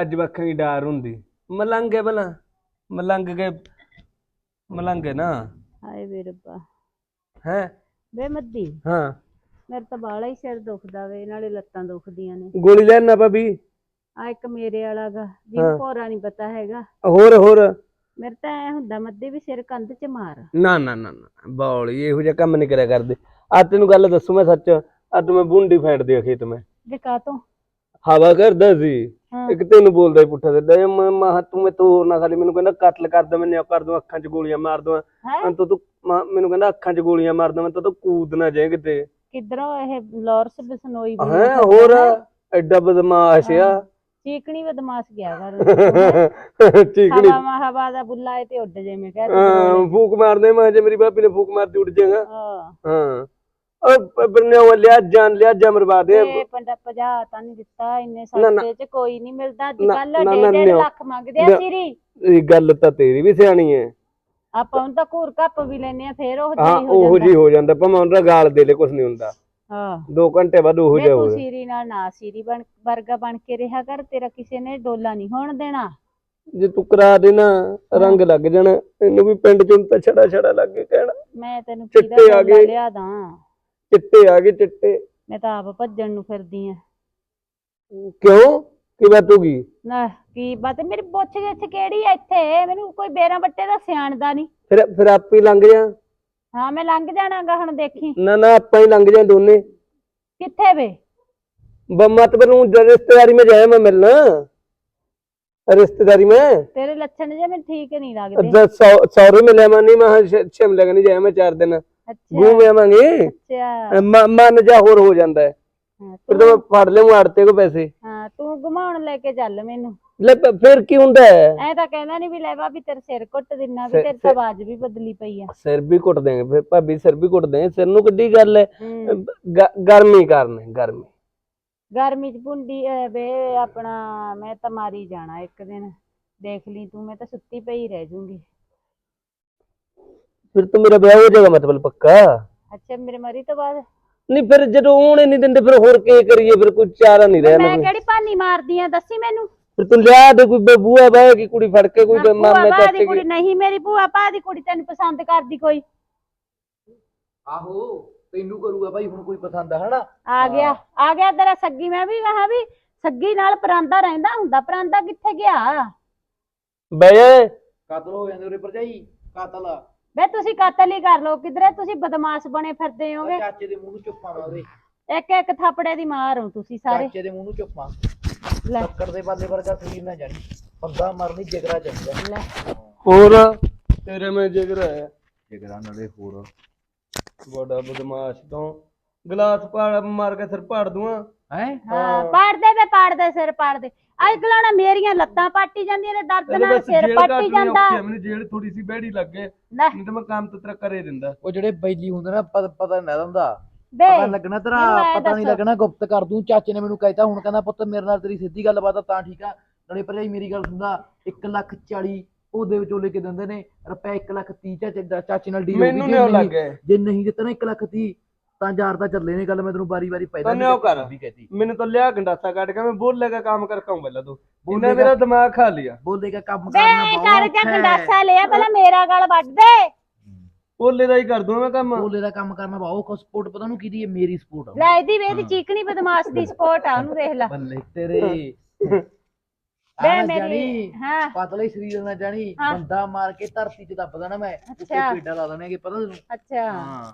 ਅੱਜ ਵੱਖਾਂ ਦੀ ਡਾਰ ਹੁੰਦੀ। ਮਲੰਗ ਹੈ ਭਲਾ। ਮਲੰਗ ਕੇ ਮਲੰਗ ਹੈ ਨਾ। ਹਾਏ ਵੇ ਰੱਬਾ। ਹੈ? ਵੇ ਮੱਦੀ। ਹਾਂ। ਮੇਰੇ ਤਾਂ ਬਾਲਾ ਹੀ ਸਿਰ ਦੁਖਦਾ ਵੇ ਨਾਲੇ ਲੱਤਾਂ ਦੁਖਦੀਆਂ ਨੇ। ਗੋਲੀ ਲੈਣ ਨਾ ਭਾਬੀ। ਆ ਇੱਕ ਮੇਰੇ ਵਾਲਾ ਗਾ। ਜਿਹਨੂੰ ਭੋਰਾ ਨਹੀਂ ਪਤਾ ਹੈਗਾ। ਹੋਰ ਹੋਰ। ਮੇਰੇ ਤਾਂ ਐ ਹੁੰਦਾ ਮੱਦੇ ਵੀ ਸਿਰ ਕੰਧ 'ਚ ਮਾਰ। ਨਾ ਨਾ ਨਾ ਨਾ ਬੌਲੀ ਇਹੋ ਜਿਹਾ ਕੰਮ ਨਹੀਂ ਕਰਿਆ ਕਰਦੇ। ਆ ਤੈਨੂੰ ਗੱਲ ਦੱਸੂ ਮੈਂ ਸੱਚ ਅੱਜ ਮੈਂ ਬੁੰਡੀ ਫੈਂਟਦੀ ਆ ਖੇਤ ਮੈਂ। ਜੇ ਕਾਤੋਂ ਹਵਾ ਕਰਦਾ ਸੀ। ਇੱਕ ਤੈਨੂੰ ਬੋਲਦਾ ਪੁੱਠਾ ਸਿੱਧਾ ਮੈਂ ਮਾ ਤੂੰ ਮੈਂ ਤੂੰ ਨਾ ਖਾਲੀ ਮੈਨੂੰ ਕਹਿੰਦਾ ਕਤਲ ਕਰ ਦਵਾਂ ਮੈਂ ਕਰ ਦਵਾਂ ਅੱਖਾਂ 'ਚ ਗੋਲੀਆਂ ਮਾਰ ਹੈ? ਅੰਤੋਂ ਤੂੰ ਮਾ- ਮੈਨੂੰ ਕਹਿੰਦਾ ਅੱਖਾਂ 'ਚ ਗੋਲੀਆਂ ਮਾਰ ਦਵਾਂ ਤਾਂ ਤੂੰ ਕੂਦ ਨਾ ਜਾਏ ਕਿਤੇ। ਕਿਧਰੋਂ ਇਹ ਲੋਰਸ ਬਸਨੋਈ ਵੀ ਹੈ ਹੋਰ ਐਡਾ ਬਦਮਾਸ਼ ਆ। ਚੀਕਣੀ ਬਦਮਾਸ਼ ਗਿਆ ਠੀਕ ਨਹੀਂ ਹਵਾ ਹਵਾ ਦਾ ਬੁੱਲਾ ਏ ਤੇ ਉੱਡ ਜੇ ਮੈਂ ਕਹਿ ਹਾਂ ਫੂਕ ਮਾਰਦੇ ਮੈਂ ਜੇ ਮੇਰੀ ਭਾਬੀ ਨੇ ਫੂਕ ਮਾਰਦੀ ਉੱਡ ਜਾਏਗਾ। ਹਾਂ। ਹਾਂ। ਉਹ ਬਰਨੇ ਲਿਆ ਜਾਨ ਲਿਆ ਜਮਰ ਬਾਦੇ ਇਹ ਪੰਡਾ ਪਜਾ ਤਾਂ ਨਹੀਂ ਦਿੱਤਾ ਇੰਨੇ। ਸਸਤੇ ਚ ਕੋਈ ਨਹੀਂ ਮਿਲਦਾ। ਅੱਜ ਕੱਲ ਨਾ, ਨਾ, ਡੇਢ ਡੇਢ ਨਿਓ। ਲੱਖ ਮੰਗਦੇ ਆ। ਸਿਰੀ। ਇਹ ਗੱਲ ਤਾਂ ਤੇਰੀ ਵੀ ਸਿਆਣੀ ਹੈ ਆਪਾਂ ਨੂੰ ਤਾਂ ਘੂਰ ਕੱਪ ਵੀ ਲੈਨੇ ਆ ਫੇਰ ਉਹ ਹਾਂ ਜਿਹੀ ਉਹੋ ਹੋ ਜੀ ਜਾਂਦਾ ਹੋ ਜਾਂਦਾ ਭਾਵੇਂ ਉਹਨਾਂ ਦਾ ਗਾਲ ਦੇ ਲੈ ਕੁਝ ਨਹੀਂ ਹੁੰਦਾ। ਹਾਂ। 2 ਘੰਟੇ ਬਾਅਦ ਉਹੋ ਵੇ ਜਿਹਾ ਹੋ ਤੂੰ ਜਾਂਦਾ ਸੀਰੀ ਨਾਲ ਨਾ ਸੀਰੀ ਬਣ ਵਰਗਾ ਬਣ ਕੇ ਰਿਹਾ ਕਰ ਤੇਰਾ ਕਿਸੇ ਨੇ ਡੋਲਾ ਨਹੀਂ ਹੋਣ ਦੇਣਾ। ਜੇ ਤੂੰ ਕਰਾ ਦੇ ਨਾ ਰੰਗ ਲੱਗ ਜਾਣਾ ਇਹਨੂੰ ਵੀ ਪਿੰਡ ਚੋਂ ਤਾਂ ਛੜਾ ਛੜਾ ਲੱਗ ਕੇ ਕਹਿਣਾ। ਮੈਂ ਤੈਨੂੰ ਚਿੱਟੇ ਆ ਡੋਲਾ ਗਏ। ਲਿਆ ਦਾਂ? ਚਿੱਟੇ ਆ ਗਏ ਚਿੱਟੇ। ਮੈਂ ਤਾਂ ਆਪ ਭੱਜਣ ਨੂੰ ਫਿਰਦੀ ਆ। ਕਿਉਂ? ਕੀ ਬਾਤ ਹੋ ਗਈ? ਨਾ ਕੀ ਬਾਤ ਹੈ? ਮੇਰੀ ਪੁੱਛ ਗਿੱਛ ਕਿਹੜੀ ਐ ਇੱਥੇ? ਮੈਨੂੰ ਕੋਈ ਬੇਰਾਂ ਬੱਟੇ ਦਾ ਸਿਆਣਦਾ ਨਹੀਂ ਫਿਰ ਫਿਰ ਆਪੇ ਹੀ ਲੰਘ ਜਾ ਹਾਂ ਮੈਂ ਲੰਘ ਜਾਣਾਗਾ ਹੁਣ ਦੇਖੀ। ਨਾ ਨਾ ਆਪਾਂ ਹੀ ਲੰਘ ਜਾ ਦੋਨੇ। ਕਿੱਥੇ ਵੇ? ਬਮਤ ਬਨੂੰ ਰਿਸ਼ਤੇਦਾਰੀ ਮੈਂ ਜਾਇਆ ਮੈਂ ਮਿਲਣਾ। ਰਿਸ਼ਤੇਦਾਰੀ ਮੈਂ। ਤੇਰੇ ਲੱਛਣ ਜੇ ਮੈਨੂੰ ਠੀਕ ਨਹੀਂ ਲੱਗਦੇ। ਸੌਰੇ ਮਿਲਿਆ ਮੈਂ ਨਹੀਂ ਮੈਂ ਕਿਹਾ ਸ਼- ਸ਼ਿਮਲੇ ਕਨੀ ਜਾਇਆ ਮੈਂ ਚਾਰ ਦਿਨ। ਅੱਛਾ। ਆਵਾਂਗੇ। ਅੱਛਾ। ਮ- ਮਨ ਹੋਰ ਹੋ ਜਾਂਦਾ। ਹੈ ਫਿਰ ਤਾਂ ਮੈਂ ਫੜ ਲਿਆ ਆੜਤੇ ਕੋ ਪੈਸੇ। ਹਾਂ ਤੂੰ ਘੁਮਾਉਣ ਲੈ ਕੇ ਚੱਲ ਮੈਨੂੰ। ਲੈ ਪ- ਫਿਰ ਕੀ ਹੁੰਦਾ ਹੈ? ਐ ਤਾਂ ਕਹਿੰਦਾ ਨਹੀਂ ਵੀ ਲੈ ਭਾਬੀ ਤੇਰੇ ਸਿਰ ਘੁੱਟ ਦਿਨਾ ਵੀ ਸਿਰ- ਤੇਰੀ ਤਾਂ ਆਵਾਜ਼ ਵੀ ਬਦਲੀ ਪਈ ਆ। ਸਿਰ ਵੀ ਕੁੱਟ ਦੇਂਗੇ ਫਿਰ ਭਾਬੀ ਸਿਰ ਵੀ ਕੁੱਟ ਦੇਂਗੇ ਸਿਰ ਨੂੰ ਕਿੱਡੀ ਗੱਲ ਹੈ? ਹੂੰ। ਗ- ਗਰਮੀ ਕਾਰਨ ਹੈ, ਗਰਮੀ। ਗਰਮੀ ਚ ਅਹ ਵੇ ਆਪਣਾ ਮੈਂ ਤਾਂ ਮਾਰੀ ਜਾਣਾ ਇੱਕ ਦਿਨ। ਦੇਖ ਲਈ ਤੂੰ ਮੈਂ ਤਾਂ ਸੁੱਤੀ ਪਈ ਰਹਿ ਜੂੰਗੀ। ਫਿਰ ਤਾਂ ਮੇਰਾ ਵਿਆਹ ਹੋ ਜਾਏਗਾ ਮਤਲਬ ਪੱਕਾ? ਅੱਛਾ ਮੇਰੇ ਮਰੀ ਤੋਂ ਬਾਅਦ? ਨਹੀਂ ਫਿਰ ਜਦੋਂ ਉਹਨੇ ਨਹੀਂ ਦਿੰਦੇ ਫਿਰ ਹੋਰ ਕੀ ਕਰੀਏ? ਫਿਰ ਕੋਈ ਚਾਰਾ ਨਹੀਂ ਰਹਿ ਮੈਂ ਕਿਹੜੀ ਭਾਨੀ ਮਾਰਦੀ ਆ? ਦੱਸੀ ਮੈਨੂੰ। ਫਿਰ ਤੂੰ ਲਿਆ ਦੇ ਕੋਈ ਬੂਆ ਬਾਹ ਕੀ ਕੁੜੀ ਫੜ ਕੇ ਕੋਈ ਮਾਮੇ ਚਾਚੇ ਦੀ ਕੁੜੀ ਨਹੀਂ ਮੇਰੀ ਭੂਆ ਭਾ ਦੀ ਕੁੜੀ ਤੈਨੂੰ ਪਸੰਦ ਕਰਦੀ ਕੋਈ। ਆਹੋ ਤੈਨੂੰ ਕਰੂਗਾ ਭਾਈ ਹੁਣ ਕੋਈ ਪਸੰਦ ਹਨਾ? ਆ ਗਿਆ ਆ ਗਿਆ ਤੇਰਾ ਸੱਗੀ ਮੈਂ ਵੀ ਕਹਾ ਵੀ ਸੱਗੀ ਨਾਲ ਪਰਾਂਦਾ ਰਹਿੰਦਾ ਹੁੰਦਾ ਪਰਾਂਦਾ ਕਿੱਥੇ ਗਿਆ? ਬਈ। ਕਤਲ ਹੋ ਜਾਂਦੇ ਉਰੇ ਭਰਜਾਈ ਕਤਲ। ਵੇ ਤੁਸੀਂ ਕਾਤਲ ਹੀ ਕਰ ਲੋ ਕਿਧਰੇ ਤੁਸੀਂ ਬਦਮਾਸ਼ ਬਣੇ ਫਿਰਦੇ ਹੋਗੇ? ਚਾਚੇ ਦੇ ਮੂੰਹ ਨੂੰ ਚੁੱਪਾਂ ਵਾ ਉਹਦੇ ਇੱਕ ਇੱਕ ਥਾਪੜੇ ਦੀ ਮਾਰ ਹੋ ਤੁਸੀਂ ਸਾਰੇ। ਚਾਚੇ ਦੇ ਮੂੰਹ ਨੂੰ ਚੁੱਪਾਂ ਲੈ। ਲੱਕੜ ਦੇ ਬਾਲੇ ਵਰਗਾ ਸਰੀਰ ਨਾ ਜਾਣੀ। ਬੰਦਾ ਮਰਨੀ ਜਿਗਰਾ ਚਾਹੀਦਾ। ਲੈ। ਹੋਰ ਤੇਰੇ ਮੈਂ ਜਿਗਰ ਹੈ। ਜਿਗਰਾ ਨਾਲੇ ਹੋਰ। ਬੜਾ ਬਦਮਾਸ਼ ਤੋਂ। ਗਲਾਸ ਪਾੜ ਮਾਰ ਕੇ ਸਿਰ ਪਾੜ ਦੂਆਂ ਹੈ? ਹਾਂ। ਪਾੜ ਦੇ ਵੇ ਪਾੜ ਦੇ ਸਿਰ ਪਾੜ ਦੇ। ਅੱਜ ਕਲਾਣਾ ਮੇਰੀਆਂ ਲੱਤਾਂ ਪਾਟੀ ਜਾਂਦੀਆਂ ਨੇ ਦਰਦ ਨਾਲ ਸਿਰ ਪਾਟੀ ਜਾਂਦਾ। ਮੈਨੂੰ ਜੇਲ੍ਹ ਥੋੜੀ ਸੀ ਬੈੜੀ ਲੱਗੇ ਲੈ। ਨਹੀਂ ਤਾਂ ਮੈਂ ਕੰਮ ਤਾਂ ਤੇਰਾ ਕਰੇ ਦਿੰਦਾ। ਉਹ ਜਿਹੜੇ ਬੈਲੀ ਹੁੰਦੇ ਨਾ ਪਤਾ ਪਤਾ ਨਹੀਂ ਹੁੰਦਾ। ਪਤਾ ਲੱਗਣਾ ਤੇਰਾ ਪਤਾ ਨਹੀਂ। ਲੱਗਣਾ ਗੁਪਤ ਕਰ ਦੂੰ। ਚਾਚੇ ਨੇ ਮੈਨੂੰ ਕਹਿਤਾ ਹੁਣ ਕਹਿੰਦਾ ਪੁੱਤ ਮੇਰੇ ਨਾਲ ਤੇਰੀ ਸਿੱਧੀ ਗੱਲਬਾਤ ਆ ਤਾਂ ਠੀਕ ਆ। ਨਾਲੇ ਭਰਜਾਈ ਮੇਰੀ ਗੱਲ ਸੁਣਦਾ 1 ਲੱਖ 40 ਉਹਦੇ ਵਿੱਚੋਂ ਲੈ ਕੇ ਦਿੰਦੇ ਨੇ। ਰੁਪਏ 1 ਲੱਖ 30 ਚਾਚੇ ਨਾਲ ਡੀਲ ਮੈਨੂੰ ਨਹੀਂ ਲੱਗੇ ਜੇ ਨਹੀਂ ਦਿੱਤਾ ਨਾ 1 ਲੱਖ 30 ਤਾਂ ਯਾਰ ਤਾਂ ਚੱਲੇ ਨੇ ਗੱਲ ਮੈਂ ਤੈਨੂੰ ਬਾਰੀ ਬਾਰੀ ਪੈਦਾ ਤੈਨੂੰ ਉਹ ਕਰ। ਵੀ ਕਹਿਤੀ। ਮੈਨੂੰ ਤਾਂ ਲਿਆ ਗੰਡਾਸਾ ਕੱਢ ਕੇ ਮੈਂ ਬੋਲੇਗਾ ਕੰਮ ਕਰ ਕਾਉਂ ਪਹਿਲਾਂ ਤੂੰ। ਇਹਨੇ ਮੇਰਾ ਦਿਮਾਗ ਖਾ ਲਿਆ ਬੋਲੇਗਾ ਕੰਮ ਵੇ ਕਰਨਾ ਕਰ ਬਹੁਤ ਜਾ ਔਖਾ ਹੈ। ਗੰਡਾਸਾ ਲਿਆ ਪਹਿਲਾਂ ਮੇਰਾ ਗਲ ਵੱਢ ਦੇ। ਬੋਲੇ ਦਾ ਹੀ ਕਰ ਦੂੰ ਮੈਂ ਕੰਮ। ਬੋਲੇ ਦਾ ਕੰਮ ਕਰਨਾ ਬਹੁਤ ਕੋ ਸਪੋਰਟ ਪਤਾ ਨੂੰ ਕਿਹਦੀ ਹੈ ਮੇਰੀ ਸਪੋਰਟ ਆ ਲੈ ਇਹਦੀ ਵੇ ਇਹਦੀ ਚੀਕਣੀ ਬਦਮਾਸ਼ ਦੀ ਸਪੋਰਟ ਆ ਉਹਨੂੰ ਦੇਖ ਲੈ। ਬੱਲੇ ਤੇਰੇ। ਵੇ ਮੇਰੀ ਜਾਣੀ ਹਾਂ। ਪਤਲੇ ਸਰੀਰ ਨਾਲ ਜਾਣੀ ਹਾਂ। ਬੰਦਾ ਮਾਰ ਕੇ ਧਰਤੀ 'ਚ ਦੱਬ ਦੇਣਾ ਮੈਂ। ਉੱਤੇ ਅੱਛਾ। ਪੇਡਾ ਲਾ ਦੇਣਗੇ ਪਤਾ ਤੈਨੂੰ? ਅੱਛਾ। ਹਾਂ।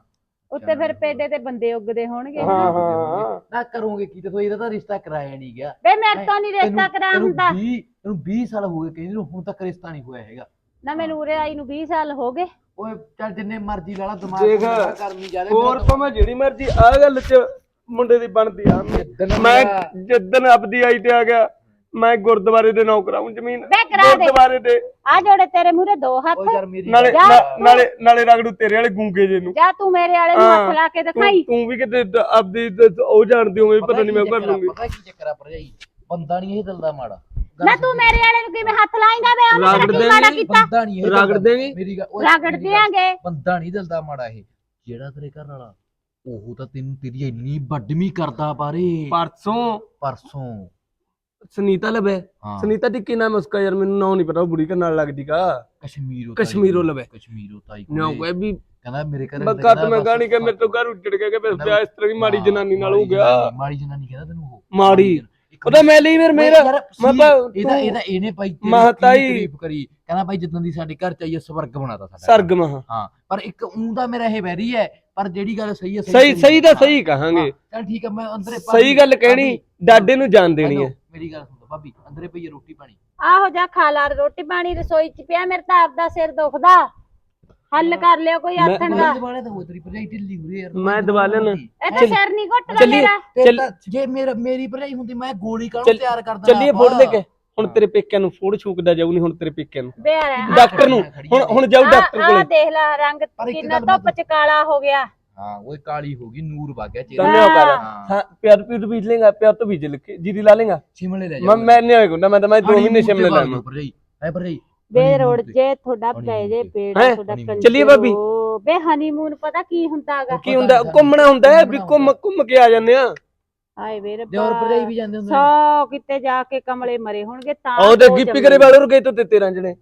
ਉੱਤੇ ਫਿਰ ਪੇਡੇ ਤੇ ਬੰਦੇ ਉੱਗਦੇ ਹੋਣਗੇ। ਹਾਂ ਹਾਂ ਨਾ ਕਰੋਗੇ ਕੀ ਤੇ ਇਹਦਾ ਤਾਂ ਰਿਸ਼ਤਾ ਕਰਾਇਆ ਨਹੀਂ ਗਿਆ। ਵੇ ਮੇਰੇ ਤੋਂ ਨਹੀਂ ਰਿਸ਼ਤਾ ਕਰਾ ਤੈਨੂੰ ਹੁੰਦਾ। 20 ਤੈਨੂੰ 20 ਸਾਲ ਹੋ ਗਏ ਕਹਿੰਦੀ ਨੂੰ ਹੁਣ ਤੱਕ ਰਿਸ਼ਤਾ ਨਹੀਂ ਹੋਇਆ ਹੈਗਾ। ਨਾ ਮੈਨੂੰ ਉਰੇ ਆਈ ਨੂੰ 20 ਸਾਲ ਹੋ ਗਏ। ਓਏ ਚੱਲ ਜਿੰਨੇ ਮਰਜ਼ੀ ਲਾਲਾ ਦਿਮਾਗ ਦੇਖ, ਕਰਨੀ ਜਾਲੇ ਹੋਰ ਤਾਂ ਮੈਂ ਜਿਹੜੀ ਮਰਜ਼ੀ ਆ ਗੱਲ ਚ ਮੁੰਡੇ ਦੀ ਬਣਦੀ ਆ। ਮੈਂ ਜਿੱਦਣ ਆਪਦੀ ਆਈ ਤੇ ਆ ਗਿਆ। ਮੈਂ ਗੁਰਦੁਆਰੇ ਦੇ ਨੌ ਕਰਾਉਂ ਜ਼ਮੀਨ ਵੇ ਕਰਾ ਦੇ। ਗੁਰਦੁਆਰੇ ਦੇ। ਆ ਜੋੜੇ ਤੇਰੇ ਮੂਹਰੇ ਦੋ ਹੱਥ। ਓਏ ਯਾਰ ਮੇਰੀ ਨਾਲੇ ਨਾ- ਨਾਲੇ ਨਾਲੇ ਰਗੜੂ ਤੇਰੇ ਵਾਲੇ ਗੂੰਗੇ ਜੇ ਨੂੰ। ਜਾ ਤੂੰ ਮੇਰੇ ਵਾਲੇ ਨੂੰ ਹਾਂ। ਹੱਥ ਲਾ ਕੇ ਤੂੰ ਦਿਖਾਈ। ਤੂੰ ਵੀ ਕਿਤੇ ਦ- ਆਪਦੀ ਦ- ਉਹ ਜਾਣਦੀ ਹੋਵੇਂ ਪਤਾ ਨਹੀਂ ਮੈਂ ਕੀ ਕਰ ਚੱਕਰ ਆ, ਲੂੰਗੀ। ਪਤਾ ਕੀ ਚੱਕਰ ਆ ਭਰਜਾਈ? ਬੰਦਾ ਨਹੀਂ ਇਹ ਦਿਲ ਦਾ ਮਾੜਾ। ਨਾ ਤੂੰ ਮੇਰੇ ਵਾਲੇ ਨੂੰ ਕਿਵੇਂ ਹੱਥ ਲਾਏਂਗਾ? ਵੇ ਉਹਨੇ ਰਗੜ ਤੇਰਾ ਕੀ ਮਾੜਾ ਕੀਤਾ? ਬੰਦਾ ਨਹੀਂ ਇਹ ਦਿਲ ਦਾ- ਰਗੜ ਦੇਂਗੀ? ਮੇਰੀ ਗੱਲ ਓਏ ਰਗੜ ਮੇਰੀ ਗੱਲ- ਦਿਆਂਗੇ ਬੰਦਾ ਨਹੀਂ ਦਿਲ ਦਾ ਮਾੜਾ ਇਹ। ਜਿਹੜਾ ਤੇਰੇ ਘਰ ਵਾਲਾ ਉਹ ਤਾਂ ਤੈਨੂੰ ਤੇਰੀ ਇੰਨੀ ਵੱਡਮੀ ਕਰਦਾ ਬਾਰੇ। ਪਰਸੋਂ। ਪਰਸੋਂ। ਸੁਨੀਤਾ ਲਵੇ। ਹਾਂ। ਸੁਨੀਤਾ ਦੀ ਕੀ ਨਾਮ ਹੈ ਉਸਕਾ ਯਾਰ ਮੈਨੂੰ ਨਾਮ ਨਹੀਂ ਪਤਾ ਉਹ ਬੁੜੀ का ਨਾਲ ਲੱਗਦੀ का ਕਸ਼ਮੀਰੋਂ ਕਸ਼ਮੀਰੋਂ ਲਵੇ। ਕਸ਼ਮੀਰੋਂ ਤਾਈ ਨਾ। ਕੋਈ ਵੀ ਕਹਿੰਦਾ ਮੇਰੇ ਘਰ ਬੱਕਾ ਤੇ ਮੈਂ ਗਾਣੀ ਕਿ ਮੇਰੇ ਤੋਂ ਘਰ ਉੱਜੜ ਗਿਆ ਕਿ ਬਸ ਵਿਆਹ ਇਸ ਤਰ੍ਹਾਂ ਦੀ ਮਾੜੀ ਜਨਾਨੀ ਨਾਲ ਹੋ ਗਿਆ। ਮਾੜੀ ਜਨਾਨੀ ਕਹਿੰਦਾ ਤੈਨੂੰ ਉਹ ਮਾੜੀ। ਉਹਦਾ ਮੈਂ ਲਈ ਫਿਰ ਮੇਰਾ। ਮੈਂ ਤਾਂ ਇਹਦਾ ਤੂੰ- ਇਹਦਾ ਇਹਨੇ ਭਾਈ ਤਾਰੀਫ ਕਰੀ। ਕਹਿੰਦਾ ਭਾਈ ਜਿੱਦਾਂ ਦੀ ਸਾਡੇ ਘਰ ਚਾਹੀਏ ਸਵਰਗ ਬਣਾਤਾ ਸਾਡਾ ਸਰਗ ਮਹਾ। ਹਾਂ ਪਰ ਇੱਕ ਊਂ ਦਾ ਮੇਰਾ ਇਹ ਵੈਰੀ ਹੈ ਪਰ ਜਿਹੜੀ ਗੱਲ ਸਹੀ ਹੈ ਸਹੀ ਸਹੀ ਦਾ ਸਹੀ ਕਹਾਂਗੇ। ਚਲ ਠੀਕ ਹੈ ਮੈਂ ਅੰਦਰੇ ਸਹੀ ਗੱਲ ਕਹਿਣੀ ਡਾਡੇ ਨੂੰ ਜਾਣ ਦੇਣੀ ਹੈ। ਮੇਰੀ ਗੱਲ ਸੁਣ ਭਾਬੀ ਅੰਦਰੇ ਪਈ ਰੋਟੀ ਪਾਣੀ। ਆਹੋ ਜਾ ਖਾ ਲਾ ਰੋਟੀ ਪਾਣੀ ਰਸੋਈ ਚ ਪਿਆ ਮੇਰੇ ਤਾਂ ਆਪਦਾ ਸਿਰ ਦੁਖਦਾ। ਹੱਲ ਕਰ ਲਿਓ ਕੋਈ ਆਥਣ ਦਾ। ਦਵਾਲੇ ਤਾਂ ਹੋ ਤੇਰੀ ਭਰਜਾਈ ਢਿੱਲੀ ਹੋ ਰਹੀ ਯਾਰ ਮੈਂ ਦਵਾ ਲੈਣਾ। ਇਹ ਤਾਂ ਸਿਰ ਨਹੀਂ ਘੁੱਟਦਾ ਚੱਲੀਏ। ਮੇਰਾ ਤੇ ਚੱਲ- ਤਾਂ ਜੇ ਮੇਰਾ ਮੇਰੀ ਭਰਜਾਈ ਹੁੰਦੀ ਮੈਂ ਗੋਲੀ ਕਾਹਨੂੰ ਚੱਲ- ਤਿਆਰ ਕਰਦਾ? ਚੱਲੀਏ ਫੋੜ ਦੇ ਕੇ। ਹੁਣ ਤੇਰੇ ਪੇਕਿਆਂ ਨੂੰ ਫੋੜ ਛੂਕਦਾ ਜਾਊ ਨਹੀਂ ਹੁਣ ਤੇਰੇ ਪੇਕਿਆਂ ਨੂੰ। ਆ ਡਾਕਟਰ ਨੂੰ। ਹੁਣ ਹੁਣ ਜਾਊ ਡਾਕਟਰ ਆ ਕੋਲੇ ਦੇਖ ਲੈ ਰੰਗ ਪਰ ਇੱਕ ਕਿੰਨਾ ਗੱਲ ਮੈਂ- ਧੁੱਪ ਚ ਕਾਲਾ ਹੋ ਗਿਆ। ਹਾਂ ਉਹ ਕਾਲੀ ਹੋ ਗਈ ਨੂਰ ਵਗ ਗਿਆ ਤੰਨੇ ਚਿਹਰੇ ਕਰ। ਹਾਂ। ਹਾਂ ਪਿਆਰ ਪਿਆਰ ਬੀਜ ਲੇਗਾ ਪਿਆਰ ਤੋਂ ਬੀਜ ਲਿਖੇ ਜੀਰੀ ਲਾ ਲੇਗਾ ਸ਼ਿਮਲੇ ਲੈ ਜਾ ਮੈਂ ਮੈਂ ਨਹੀਂ ਹੋਏਗਾ ਮੈਂ ਤਾਂ ਮੈਂ 2 ਮਹੀਨੇ ਸ਼ਿਮਲੇ ਲਾਵਾਂ ਭਰਜਾਈ। ਐ ਭਰਜਾਈ। ਬੇ ਰੋੜ ਤੇ। ਜੇ ਤੁਹਾਡਾ honeymoon ਪੈ ਜੇ ਤੇ। ਪੇੜ ਹੈਂ? ਤੁਹਾਡਾ honeymoon। ਚੱਲੀਏ ਭਾਬੀ। ਕੰਜਰੋ। ਬੇ ਹਨੀਮੂਨ ਪਤਾ ਕੀ ਹੁੰਦਾਗਾ ਕੀ ਹੁੰਦਾ ਘੁੰਮਣਾ ਹੁੰਦਾ ਹੈ ਵੀ ਘੁੰਮ ਘੁੰਮ ਕੇ ਆ ਜਾਂਦੇ ਆ ਹਾਏ ਵੇ ਦਿਓਰ ਭਰਜਾਈ ਵੀ ਰੱਬਾ ਜਾਂਦੇ ਹੁੰਦੇ ਨੇ ਸੌ ਕਿਤੇ ਜਾ ਕੇ ਕਮਲੇ ਮਰੇ ਹੋਣਗੇ ਤਾਂ ਉਹਦੇ ਉਹ ਗਿੱਪੀ ਜੰਮੇ। ਕਰੇ ਵਾਲੋਂ ਗਏ ਤੋਂ ਤੇ 13 ਜਣੇ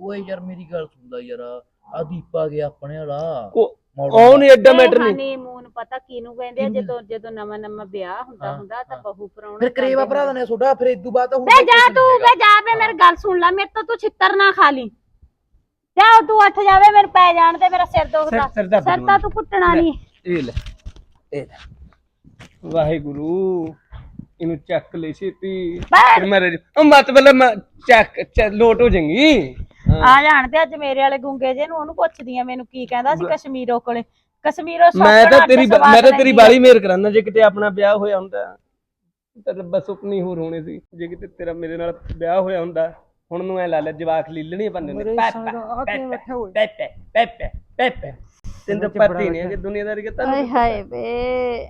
ਓਏ ਯਾਰ ਮੇਰੀ ਗੱਲ ਸੁਣਦਾ ਯਾਰ ਆ ਦੀਪਾ ਗਿਆ ਆਪਣੇ ਵਾਲਾ ਕੋ- ਉਹ ਨਹੀਂ ਐਡਾ ਮੈਟਰ ਨਹੀਂ। ਹਨੀਮੂਨ ਪਤਾ ਕਿਹਨੂੰ ਕਹਿੰਦੇ ਆ? ਜਦੋਂ ਜਦੋਂ ਨਵਾਂ ਨਵਾਂ ਵਿਆਹ ਹੁੰਦਾ ਹੁੰਦਾ ਤਾਂ। ਬਹੂ ਪਰਾਉਣਾ ਫਿਰ ਕਰੇਵਾ ਭਰਾ ਨੇ। ਛੋਡਾ ਫਿਰ ਇਦੋਂ ਬਾਅਦ ਤਾਂ ਹੁਣ ਵੇ ਜਾ ਤੂੰ ਵੇ ਜਾ ਵੇ ਮੇਰੀ ਗੱਲ ਸੁਣ ਲੈ ਮੇਰੇ ਤੋਂ ਤੂੰ ਛਿੱਤਰ ਨਾ ਖਾ ਲਈ। ਜਾ ਤੂੰ ਉੱਠ ਜਾਵੇ ਮੇਰੇ ਪੈ ਜਾਣ ਤੇ ਮੇਰਾ ਸਿਰ ਦੁਖਦਾ। ਸਿਰ- ਤਾਂ ਤੂੰ ਕੁੱਟਣਾ ਨਹੀਂ। ਇਹ ਲੈ ਇਹ ਲੈ। ਵਾਹਿਗੁਰੂ ਇਹਨੂੰ ਚੱਕ ਲੈ ਛੇਤੀ। ਬੈਠ। ਫਿਰ ਮੇਰੇ ਉਹ ਮਤ ਮਤਲਬ ਮੈਂ ਚੱਕ ਚ- ਲੋਟ ਹੋ ਜਾਏਗੀ। ਆ ਜਾਣ ਤੇ ਅੱਜ ਮੇਰੇ ਵਾਲੇ ਗੁੰਗੇ ਜੇ ਨੂੰ ਉਹਨੂੰ ਪੁੱਛਦੀ ਆ ਮੈਨੂੰ ਕੀ ਕਹਿੰਦਾ ਸੀ ਕਸ਼ਮੀਰੋਂ ਕੋਲੇ। ਕਸ਼ਮੀਰੋਂ ਮੈਂ ਤਾਂ ਤੇਰੀ ਮੈਂ ਤਾਂ ਤੇਰੀ ਬਾਲੀ ਮੇਰ ਕਰਾਨਾ ਜੇ ਕਿਤੇ ਆਪਣਾ ਵਿਆਹ ਹੋਇਆ ਹੁੰਦਾ ਤਾਂ ਰੱਬਾ ਸੁਪਨੀ ਹੋਰ ਹੋਣੇ ਸੀ। ਜੇ ਕਿਤੇ ਤੇਰਾ ਮੇਰੇ ਨਾਲ ਵਿਆਹ ਹੋਇਆ ਹੁੰਦਾ ਹੁਣ ਨੂੰ ਐ ਲਾ ਲੈ ਜਵਾਕ ਲੀਲਣੀ ਬੰਦੇ ਨੇ। ਪੈਪਾ ਪੈਪੇ ਪੈਪੇ ਪੈਪੇ ਤੈਨੂੰ ਤਾਂ ਪਤਾ ਹੀ ਨਹੀਂ ਕਿ ਦੁਨੀਆਦਾਰੀ ਕਿ ਹਾਏ ਹਾਏ ਵੇ।